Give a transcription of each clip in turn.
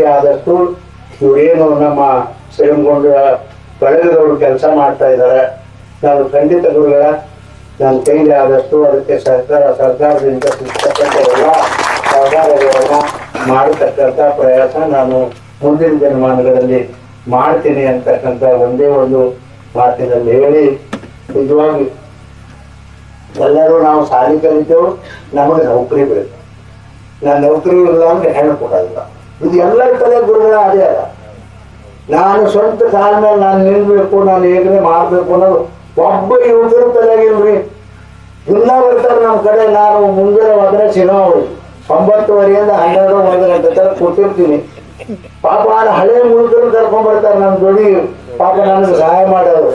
ಶಕ್ತಿ ಆದಷ್ಟು ಇವರೇನು ನಮ್ಮ ಶ್ರೀಮಗೊಂಡ ಬಳಗದವರು ಕೆಲಸ ಮಾಡ್ತಾ ಇದ್ದಾರೆ. ನಾನು ಖಂಡಿತ ಗುರುಗಳ, ನನ್ನ ಕೈಲಿ ಆದಷ್ಟು ಅದಕ್ಕೆ ಸರ್ಕಾರ, ಸರ್ಕಾರದಿಂದ ಸಿಗ್ತಕ್ಕಂಥ ಸಹಕಾರಗಳನ್ನು ಮಾಡತಕ್ಕಂಥ ಪ್ರಯಾಸ ನಾನು ಮುಂದಿನ ದಿನಮಾನಗಳಲ್ಲಿ ಮಾಡ್ತೀನಿ ಅಂತಕ್ಕಂಥ ಒಂದೇ ಒಂದು ಮಾತಿನಲ್ಲಿ ಹೇಳಿ, ನಿಜವಾಗಿ ಎಲ್ಲರೂ ನಾವು ಸಾಲಿ ಕಲಿತೇವೆ ನಮಗೆ ನೌಕರಿ ಬೇಕು. ನಾನು ನೌಕರಿ ಇಲ್ಲ ಅಂದ್ರೆ ಹೆಣ್ಣು ಇದು ಎಲ್ಲರ ತಲೆ ಗುರುಗಳ ಅದೇ ಅಲ್ಲ. ನಾನು ಸ್ವಂತ ಕಾಲ ಮೇಲೆ ನಾನು ನಿಲ್ಬೇಕು, ನಾನು ಹೇಗೆ ಮಾಡಬೇಕು ಅನ್ನೋದು ಒಬ್ಬ ಯುವಕರ ತಲೆಗಿಲ್ರಿ ಇಲ್ಲ ಬರ್ತಾರೆ ನಮ್ಮ ಕಡೆ, ನಾನು ಮುಂಜಾನೆ ಹೋದ್ರೆ ಸಿನಿಮಾಗಳು ಒಂಬತ್ತುವರೆಯಿಂದ ಹನ್ನೆರಡು ಒಂದು ಗಂಟೆ ತರ ಕೂತಿರ್ತೀನಿ. ಪಾಪ ನಾನು ಹಳೆ ಮುಳುಗರು ಕರ್ಕೊಂಡ್ ಬರ್ತಾರೆ ನಮ್ಮ ಜೋಡಿ ಪಾಪ ನನಗೆ ಸಹಾಯ ಮಾಡೋರು.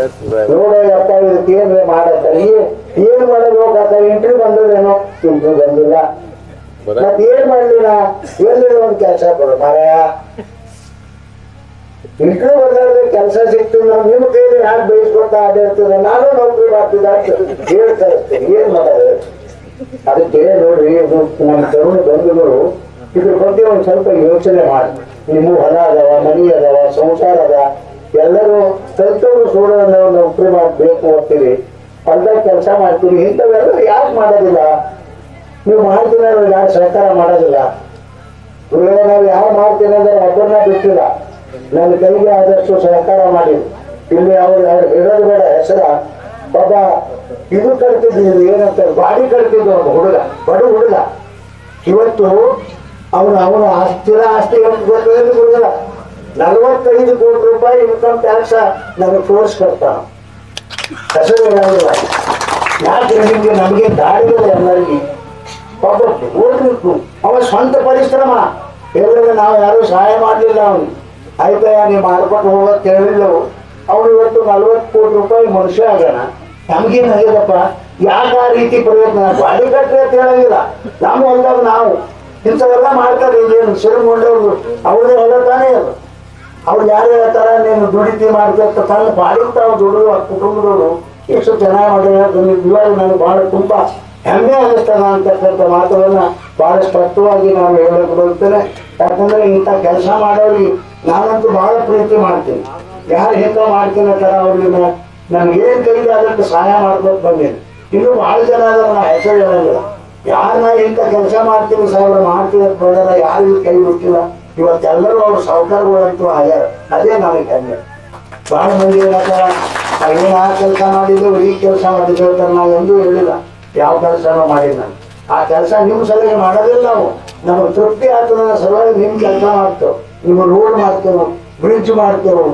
ನೋಡೋ ಅಪ್ಪ ಇದಕ್ಕೆ ಏನ್ರಿ ಮಾಡತ್ತಾರೆ ಏನ್ ಮಾಡೋದು ಮಾಡಬೇಕು ಇಂಟ್ರಿ ಬಂದದೇನೋ ಇಂಟ್ರಿ ಬಂದಿಲ್ಲ. ಮತ್ ಏನ್ ಮಾಡ್ಲಿ ನಾ ಎಲ್ಲಿ ಒಂದ್ ಕೆಲಸ ಕೊಡು, ಮಾರಾಯ. ಇಟ್ಲು ಬಂದಾಗ ಕೆಲಸ ಸಿಕ್ತು, ನಾವು ನಿಮ್ ಕೈಲಿ ಯಾರು ಬೇಯಿಸ್ಕೊಡ್ತಾ ಆಡಿರ್ತದೆ ನಾನು ನೌಕರಿ ಮಾಡ್ತಿದ್ದ ಹೇಳ್ತಾರೆ ಏನ್ ಮಾಡೋದು? ಅದಕ್ಕೆ ನೋಡ್ರಿ ನಮ್ ನಮ್ಮ ತರುಣ ಬಂಧುಗಳು, ಇದ್ರ ಬಗ್ಗೆ ಒಂದ್ ಸ್ವಲ್ಪ ಯೋಚನೆ ಮಾಡಿ. ನಿಮ್ಮ ಹೊಲ ಅದಾವ, ಮನಿ ಅದಾವ, ಸಂಸಾರ ಅದ ಎಲ್ಲರೂ ಕಲ್ತವ್ರು ಸೋಡೋದು ನೌಕರಿ ಮಾಡ್ಬೇಕು ಅಂತೀರಿ. ಹೊಲ್ದಾಗ ಕೆಲಸ ಮಾಡ್ತೀರಿ ಇಂಥವೆಲ್ಲ ಯಾಕೆ ಮಾಡೋದಿಲ್ಲ? ನೀವು ಮಾಡ್ತೀನಿ ಅಂದ್ರೆ ಯಾರು ಸಹಕಾರ ಮಾಡೋದಿಲ್ಲ? ಇವಾಗ ನಾವು ಯಾರು ಮಾಡ್ತೀನಿ ಅಂದ್ರೆ ಒಬ್ಬರನ್ನ ಬಿಟ್ಟಿಲ್ಲ. ನನ್ನ ಕೈಗೆ ಆದಷ್ಟು ಸಹಕಾರ ಮಾಡಿ. ಇಲ್ಲಿ ಅವ್ರು ಅವ್ರು ಹೇಳೋದು ಬೇಡ, ಹೆಸರ. ಒಬ್ಬ ಇದು ಕಟ್ತಿದ್ದು ಏನಂತ ಬಾಡಿ ಕಳ್ತಿದ್ದು ಒಬ್ಬ ಹುಡುಗ. ಬಡ ಹುಡುಗ. ಇವತ್ತು ಅವನು, ಅವನ ಸ್ಥಿರ ಆಸ್ತಿ ಗೊತ್ತಿಲ್ಲ ಗುರುಗಳ. ನಲವತ್ತೈದು ಕೋಟಿ ರೂಪಾಯಿ ಇನ್ಕಮ್ ಟ್ಯಾಕ್ಸ್ ನನಗೆ ತೋರಿಸ್ಕೊಡ್ತಾನ ಹೆಸರು ಯಾಕೆ ನಿಮಗೆ, ನಮಗೆ ದಾರಿಗಳು ಎಲ್ಲರಿಗೆ ಅವ ಸ್ವಂತ ಪರಿಶ್ರಮ. ಎಲ್ಲರೂ ನಾವು ಯಾರು ಸಹಾಯ ಮಾಡಲಿಲ್ಲ ಅವನು. ಆಯ್ತಯ್ಯ ನೀವು ಮಾರ್ಕೊಂಡು ಹೋಗೋದು ಕೇಳಿಲ್ಲವು. ಅವನು ಇವತ್ತು ನಲ್ವತ್ತು ಕೋಟಿ ರೂಪಾಯಿ ಮನುಷ್ಯ ಆಗೋಣ ನಮ್ಗೇನು ಆಗಿದಪ್ಪ ಯಾಕೆ ರೀತಿ ಪ್ರಯತ್ನ? ಗಾಡಿ ಕಟ್ರಿ ಅಂತ ಹೇಳಂಗಿಲ್ಲ. ನಮ್ಮ ಹೊಲದಾಗ ನಾವು. ಇಂಥವೆಲ್ಲ ಮಾಡ್ತಾರೆ ಇಲ್ಲೇನು ಸಿರುಗೊಂಡವ್ರು. ಅವ್ರದೇ ಹೊಲ ತಾನೇ ಅದು. ಅವ್ರು ಯಾರು ಹೇಳ್ತಾರ? ನೀನು ದುಡಿತಿ ಮಾಡ್ಬೇಕು ತನ್ನ ಬಾಡಿಗೆ ತಾವು ದುಡಿದು ಆ ಕುಟುಂಬದವರು ಎಷ್ಟು ಚೆನ್ನಾಗಿ ಮಾಡಿದ್ರೆ ನನಗೆ ಭಾಳ ತುಂಬಾ ಹೆಮ್ಮೆ ಅನ್ನಿಸ್ತದ ಅಂತಕ್ಕಂಥ ಮಾತುಗಳನ್ನ ಬಹಳ ಸ್ಪಷ್ಟವಾಗಿ ನಾನು ಹೇಳಕ್ಕೆ ಬರುತ್ತೇನೆ ಯಾಕಂದ್ರೆ ಇಂಥ ಕೆಲಸ ಮಾಡೋರಿಗೆ ನಾನಂತೂ ಬಹಳ ಪ್ರೀತಿ ಮಾಡ್ತೀನಿ. ಯಾರು ಹೆಂಗ ಮಾಡ್ತೀನಿ ತರ ಅವ್ರಿಗೆ ನನ್ಗೆ ಏನ್ ಕೈಲಿ ಅದಕ್ಕೆ ಸಹಾಯ ಮಾಡ್ಬೇಕು ಬಂದೇನೆ. ಇನ್ನು ಬಹಳ ಜನ ಅದಾರ ನಾ ಹೆಸರು ಯಾರು ನಾ ಇಂಥ ಕೆಲಸ ಮಾಡ್ತೀನಿ ಸಾವಿರ ಮಾಡ್ತೀನಿ ಅಂತ ಬಂದಾರ ಯಾರು ಕೈ ಬಿಟ್ಟಿಲ್ಲ ಇವತ್ತೆಲ್ಲರೂ ಅವ್ರ ಸಾವುಕಾರಗಳಂತೂ ಆಗ್ಯಾರ. ಅದೇ ನನಗೆ ಹೆಮ್ಮೆ. ಬಹಳ ಮಂದಿ ಏನಾಗ್ತಾರ ಏನು ಆ ಕೆಲಸ ಮಾಡಿದ್ರು ಈ ಕೆಲಸ ಮಾಡಿದ್ರು ಅಂತ ನಾವು ಎಂದೂ ಹೇಳಿಲ್ಲ. ಯಾವ ಕೆಲಸನೂ ಮಾಡಿಲ್ಲ. ಆ ಕೆಲಸ ನಿಮ್ಮ ಸಲಹೆ ಮಾಡೋದಿಲ್ಲ ನಾವು. ನಮಗೆ ತೃಪ್ತಿ ಆಗ್ತದ ಸಲುವಾಗಿ ನಿಮ್ಮ ಕೆಲಸ ಮಾಡ್ತೇವೆ. ನಿಮ್ಮ ರೋಡ್ ಮಾಡ್ತೇವೆ ಬ್ರಿಡ್ಜ್ ಮಾಡ್ತೇವೆ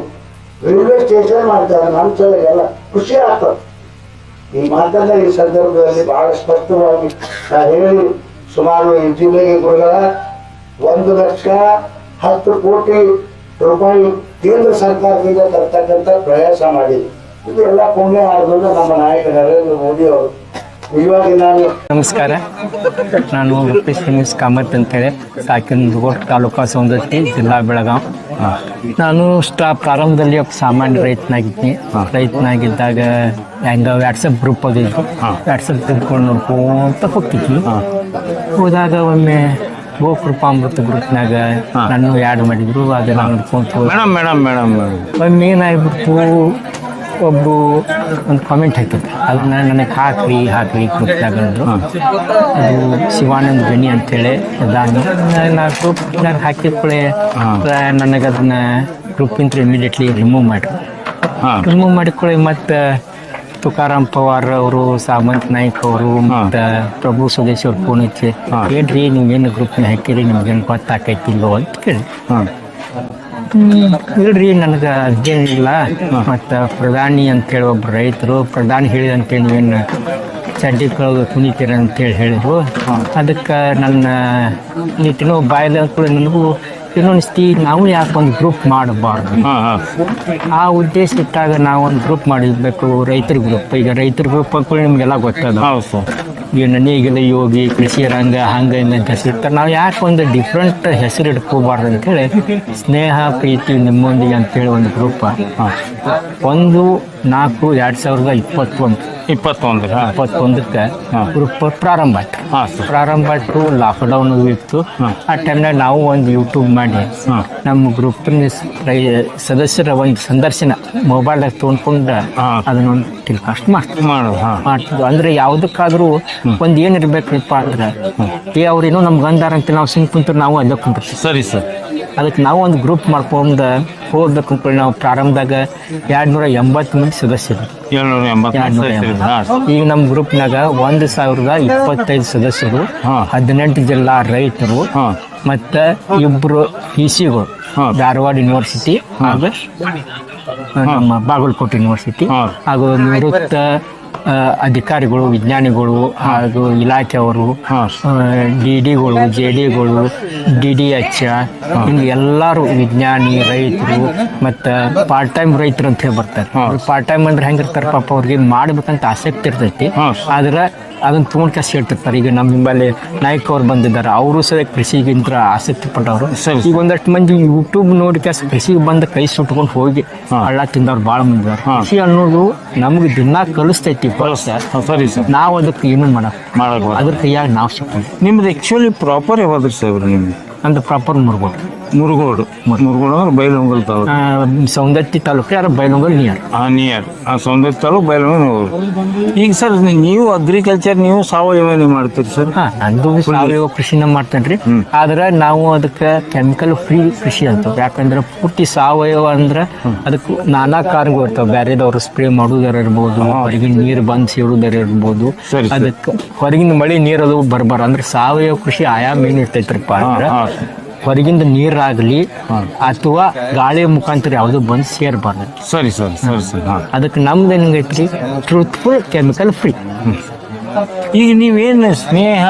ರೈಲ್ವೆ ಸ್ಟೇಷನ್ ಮಾಡ್ತೇವೆ. ನಮ್ಮ ಸಲಹೆ ಎಲ್ಲ ಖುಷಿ ಆಗ್ತದೆ. ಈ ಮಾತನ್ನ ಈ ಸಂದರ್ಭದಲ್ಲಿ ಬಹಳ ಸ್ಪಷ್ಟವಾಗಿ ನಾ ಹೇಳಿ, ಸುಮಾರು ಈ ಜಿಲ್ಲೆಗೆ ಗುರುಗಳ, ಒಂದು ಲಕ್ಷ ಹತ್ತು ಕೋಟಿ ರೂಪಾಯಿ ಕೇಂದ್ರ ಸರ್ಕಾರದಿಂದ ತರ್ತಕ್ಕಂಥ ಪ್ರಯಾಸ ಮಾಡಿದೆ ಇದು ಎಲ್ಲ ಪುಣ್ಯ ಆಗೋದು ನಮ್ಮ ನಾಯಕ ನರೇಂದ್ರ ಮೋದಿ ಅವರು. ನಮಸ್ಕಾರ. ನಾನು ವೆಂಕಟೇಶ್ ನ್ಯೂಸ್ ಕಾಮತ್ ಅಂತೇಳಿ ಸಾಕಿನ ತಾಲೂಕಾ ಸೌಂದರ್ತಿ ಜಿಲ್ಲಾ ಬೆಳಗಾವ್ ನಾನು ಸ್ಟಾ ಪ್ರಾರಂಭದಲ್ಲಿ ಒಬ್ಬ ಸಾಮಾನ್ಯ ರೈತನಾಗಿದ್ದೀನಿ ರೈತನಾಗಿದ್ದಾಗ ಹೆಂಗ ವ್ಯಾಟ್ಸಪ್ ಗ್ರೂಪ್ ಆಗಿದ್ದು ವ್ಯಾಟ್ಸಪ್ ತಿಳ್ಕೊಂಡು ನೋಡ್ಕೊಂತ ಹೋಗ್ತಿದ್ವಿ. ಹೋದಾಗ ಒಮ್ಮೆ ಗೋಕೃಪಾಮೃತ ಗ್ರೂಪ್ನಾಗ ನಾನು ಆ್ಯಡ್ ಮಾಡಿದ್ರು. ಅದನ್ನ ನೋಡ್ಕೊಂತ ಮೇಡಮ್ ಮೇಡಮ್ ಮೇಡಮ್. ಒಮ್ಮೆ ಏನಾಗ್ಬಿಡ್ತು? ಒಬ್ಬ ಒಂದು ಕಾಮೆಂಟ್ ಹಾಕಿದ್ದೆ ಅದನ್ನ ನನಗೆ ಹಾಕ್ರಿ ಹಾಕ್ರಿ ಗ್ರೂಪ್ನಾಗ ಅಂದ್ರು ಅದು ಶಿವಾನಂದ್ ಗಣಿ ಅಂತೇಳಿ ನಾನು ನಾ ಗ್ರೂಪ್ನಾಗ ಹಾಕಿದ ನನಗೆ ಅದನ್ನ ಗ್ರೂಪಿಂದ ಇಮಿಡಿಯೇಟ್ಲಿ ರಿಮೂವ್ ಮಾಡಿ. ರಿಮೂವ್ ಮಾಡಿಕೊಳ್ಳಿ ಮತ್ತು ತುಕಾರಾಮ್ ಪವಾರ್ ಅವರು ಸಾಮಂತ್ ನಾಯ್ಕ್ ಅವರು ಮತ್ತು ಪ್ರಭು ಸುದೇಶ್ ಅವ್ರು ಫೋನ್ ಹಚ್ಚಿ ಹೇಳ್ರಿ ನೀವೇನು ಗ್ರೂಪ್ನ ಹಾಕಿರಿ ನಿಮ್ಗೇನು ಗೊತ್ತಾಕೈತಿಲ್ಲೋ? ಅಂತ ಕೇಳಿ ಹಾಂ. ಇಲ್ರಿ, ನನಗೆ ಅದೇನಿಲ್ಲ ಮತ್ತು ಪ್ರಧಾನಿ ಅಂತೇಳಿ ಒಬ್ಬ ರೈತರು, ಪ್ರಧಾನಿ ಹೇಳಿದ ನೀವೇನು ಚಡ್ಡಿ ಕಳೆದು ಕುಣಿತೀರ ಅಂತೇಳಿ ಹೇಳಿದ್ರು. ಅದಕ್ಕೆ ನನ್ನ ನೀತಿನೋ ಬಾಯ್ದ ನನಗೂ ಇನ್ನೊಂದು ನಾವು ಯಾಕೆ ಒಂದು ಗ್ರೂಪ್ ಮಾಡಬಾರ್ದು. ಆ ಉದ್ದೇಶ ಇಟ್ಟಾಗ ನಾವು ಒಂದು ಗ್ರೂಪ್ ಮಾಡಿರ್ಬೇಕು ರೈತರ ಗ್ರೂಪ್ ಈಗ ರೈತರ ಗ್ರೂಪ್ ಅಂದ್ಕೊಳ್ಳಿ ನಿಮಗೆಲ್ಲ ಗೊತ್ತದ. ಈ ನನಗೆಲ್ಲ ಯೋಗಿ ಕೃಷಿ ರಂಗ ಹಂಗ ಹಿಂಗ ಅಂತ ಹೆಸರಿರ್ತಾರೆ ನಾವು ಯಾಕೆ ಒಂದು ಡಿಫ್ರೆಂಟ್ ಹೆಸರು ಇಟ್ಕೋಬಾರ್ದು ಅಂತೇಳಿ ಸ್ನೇಹ ಪ್ರೀತಿ ನಿಮ್ಮೊಂದಿಗೆ ಅಂತೇಳಿ ಒಂದು ಗ್ರೂಪ್ ಒಂದು ನಾಲ್ಕು ಎರಡು ಸಾವಿರದ ಇಪ್ಪತ್ತೊಂದು. ಇಪ್ಪತ್ತೊಂದಕ್ಕೆ ಹಾಂ. ಗ್ರೂಪ್ ಪ್ರಾರಂಭ ಆಯ್ತು. ಹಾಂ ಸರ್. ಪ್ರಾರಂಭ ಆಯ್ತು ಲಾಕ್ಡೌನ್ ಇತ್ತು. ಆ ಟೈಮ್ನಾಗ ನಾವು ಒಂದು ಯೂಟ್ಯೂಬ್ ಮಾಡಿ. ನಮ್ಮ ಗ್ರೂಪಿನ ಸದಸ್ಯರ ಒಂದು ಸಂದರ್ಶನ ಮೊಬೈಲ್ದಾಗ ತೊಗೊಂಡ್ಕೊಂಡು. ಅದನ್ನೊಂದು ಟೆಲಿಕಾಸ್ಟ್ ಮಾಡ್ತೀವಿ ಮಾಡೋದು ಮಾಡ್ತಿದ್ವು. ಅಂದ್ರೆ ಯಾವುದಕ್ಕಾದರೂ ಒಂದು ಏನಿರ್ಬೇಕಪ್ಪ ಅಂದ್ರೆ ಏ ಅವ್ರೇನೋ ನಮ್ಗೆ ಅಂದಾರಂತ ನಾವು ಸಿಂಗ್ ಕುಂತ್ರೆ ನಾವು ಅಲ್ಲೇ ಕುಂತಿರ್ತೀವಿ ಸರಿ ಸರ್. ಅದಕ್ಕೆ ನಾವು ಒಂದು ಗ್ರೂಪ್ ಮಾಡ್ಕೊಂಡು ಹೋಗ್ಬೇಕು ಅನ್ಕೊಳ್ಳಿ. ನಾವು ಪ್ರಾರಂಭದಾಗ ಎರಡ್ನೂರ ಎಂಬತ್ತು ಮಂದಿ ಸದಸ್ಯರು ಈಗ ನಮ್ಮ ಗ್ರೂಪ್ನಾಗ ಒಂದು ಸಾವಿರದ ಇಪ್ಪತ್ತೈದು ಸದಸ್ಯರು. ಹದಿನೆಂಟು ಜಿಲ್ಲಾ ರೈತರು ಮತ್ತು ಇಬ್ಬರು ಇಬ್ರು ಪಿ ಸಿಗಳು ಧಾರವಾಡ ಯೂನಿವರ್ಸಿಟಿ ಹಾಗೂ ನಮ್ಮ ಬಾಗಲಕೋಟೆ ಯೂನಿವರ್ಸಿಟಿ. ಹಾಗೂ ನಿವೃತ್ತ ಆ, ಅಧಿಕಾರಿಗಳು ವಿಜ್ಞಾನಿಗಳು ಹಾಗೂ ಇಲಾಖೆಯವರು. ಡಿ ಡಿಗಳು ಜೆ ಡಿಗಳು ಡಿ ಡಿ ಎಚ್ ಹಿಂಗೆ ಎಲ್ಲರೂ ವಿಜ್ಞಾನಿ ರೈತರು ಮತ್ತು ಪಾರ್ಟ್ ಟೈಮ್ ರೈತರು ಅಂತ ಹೇಳಿ ಬರ್ತಾರೆ. ಪಾರ್ಟ್ ಟೈಮ್ ಅಂದ್ರೆ ಹೆಂಗಿರ್ತಾರೆ ಪಾಪ ಅವ್ರಿಗೆ ಮಾಡ್ಬೇಕಂತ ಆಸಕ್ತಿ ಇರ್ತೈತಿ. ಆದ್ರೆ ಅದನ್ನ ತೊಗೊಂಡು ಕಷ್ಟ ಹೇಳ್ತಿರ್ತಾರೆ. ಈಗ ನಮ್ಮ ನಿಂಬಲ್ಲಿ ನಾಯಕ್ ಅವ್ರು ಬಂದಿದ್ದಾರೆ. ಅವರು ಸಹ ಕೃಷಿಗಿಂತ ಆಸಕ್ತಿ ಪಟ್ಟವರು. ಸರಿ. ಈಗ ಒಂದಷ್ಟು ಮಂದಿ ಯೂಟ್ಯೂಬ್ ನೋಡಿ ಕೆಸ ಕೃಷಿಗೆ ಬಂದು ಕೈ ಸುಟ್ಕೊಂಡು ಹೋಗಿ ಹಳ್ಳ ತಿಂದವ್ರು ಭಾಳ ಮಂದಿ. ಕೃಷಿ ಅನ್ನೋದು ನಮ್ಗೆ ದಿನ ಕಲಿಸ್ತೈತಿ ಸರಿ ಸರ್. ನಾವು ಅದಕ್ಕೆ ಏನು ಮಾಡಕ್ಕೆ ಅದ್ರ ಕೈಯಾಗ ನಾವು ಸಿಕ್ಕೊಂಡು ನಿಮ್ದು ಆ್ಯಕ್ಚುಲಿ ಪ್ರಾಪರ್ ಯಾವ್ದು ಸರ್ ನಿಮ್ದು? ಅಂದ್ರೆ ಪ್ರಾಪರ್ ಮುರ್ಗೋಡು. ಮುರುಗೋಡು. ಮುರುಗೋಡು ಅಂದ್ರೆ ಬೈಲಹೊಂಗಲ್ ತಾಲೂಕು. ಸೌಂದತ್ತಿ ತಾಲೂಕು ಯಾರು? ಬೈಲೊಂಗಲ್ ನಿಯರ್. ಆ ನಿಯರ್. ಆ ಸೌಂದತ್ತಿ ತಾಲೂಕು ಬೈಲಹೊಂಗಲ್ ಈಗ ಸರ್ ನೀವು ಅಗ್ರಿಕಲ್ಚರ್ ನೀವು ಸಾವಯವ ಮಾಡ್ತೀರಿ ಸರ್. ಹಾ. ನಂದು ಸಾವಯವ ಕೃಷಿನ ಮಾಡ್ತೇನ್ರಿ. ಆದ್ರೆ ನಾವು ಅದಕ್ಕೆ ಕೆಮಿಕಲ್ ಫ್ರೀ ಕೃಷಿ ಅಂತ ಯಾಕಂದ್ರೆ ಪೂರ್ತಿ ಸಾವಯವ ಅಂದ್ರೆ ಅದಕ್ಕೆ ನಾನಾ ಕಾರಣಗಳು ಇರ್ತಾವೆ. ಬೇರೆದವ್ರು ಸ್ಪ್ರೇ ಮಾಡೋದಾರ ಇರ್ಬೋದು ಹೊರಗಿನ ನೀರು ಬಂದು ಸೇಡೋದಾರ ಇರ್ಬೋದು. ಅದಕ್ಕೆ ಹೊರಗಿನ ಮಳೆ ನೀರು ಅದು ಬರ್ಬಾರ. ಅಂದ್ರೆ ಸಾವಯವ ಕೃಷಿ ಆಯಾಮ ಏನ್ ಇರ್ತೈತ್ರಿಪ್ಪ ಅಂದ್ರೆ. ಹೊರಗಿಂದ ನೀರಾಗ್ಲಿ ಅಥವಾ ಗಾಳಿಯ ಮುಖಾಂತರ ಯಾವುದು ಬಂದು ಸೇರ್ಬಾರ್ದು. ಸರಿ ಸರ್ ಸರಿ ಸರ್. ಹಾಂ. ಅದಕ್ಕೆ ನಮ್ದು ಟ್ರೂತ್ ಟ್ರೂತ್ಫುಲ್ ಕೆಮಿಕಲ್ ಫ್ರೀ ಈಗ ನೀವೇನು ಸ್ನೇಹ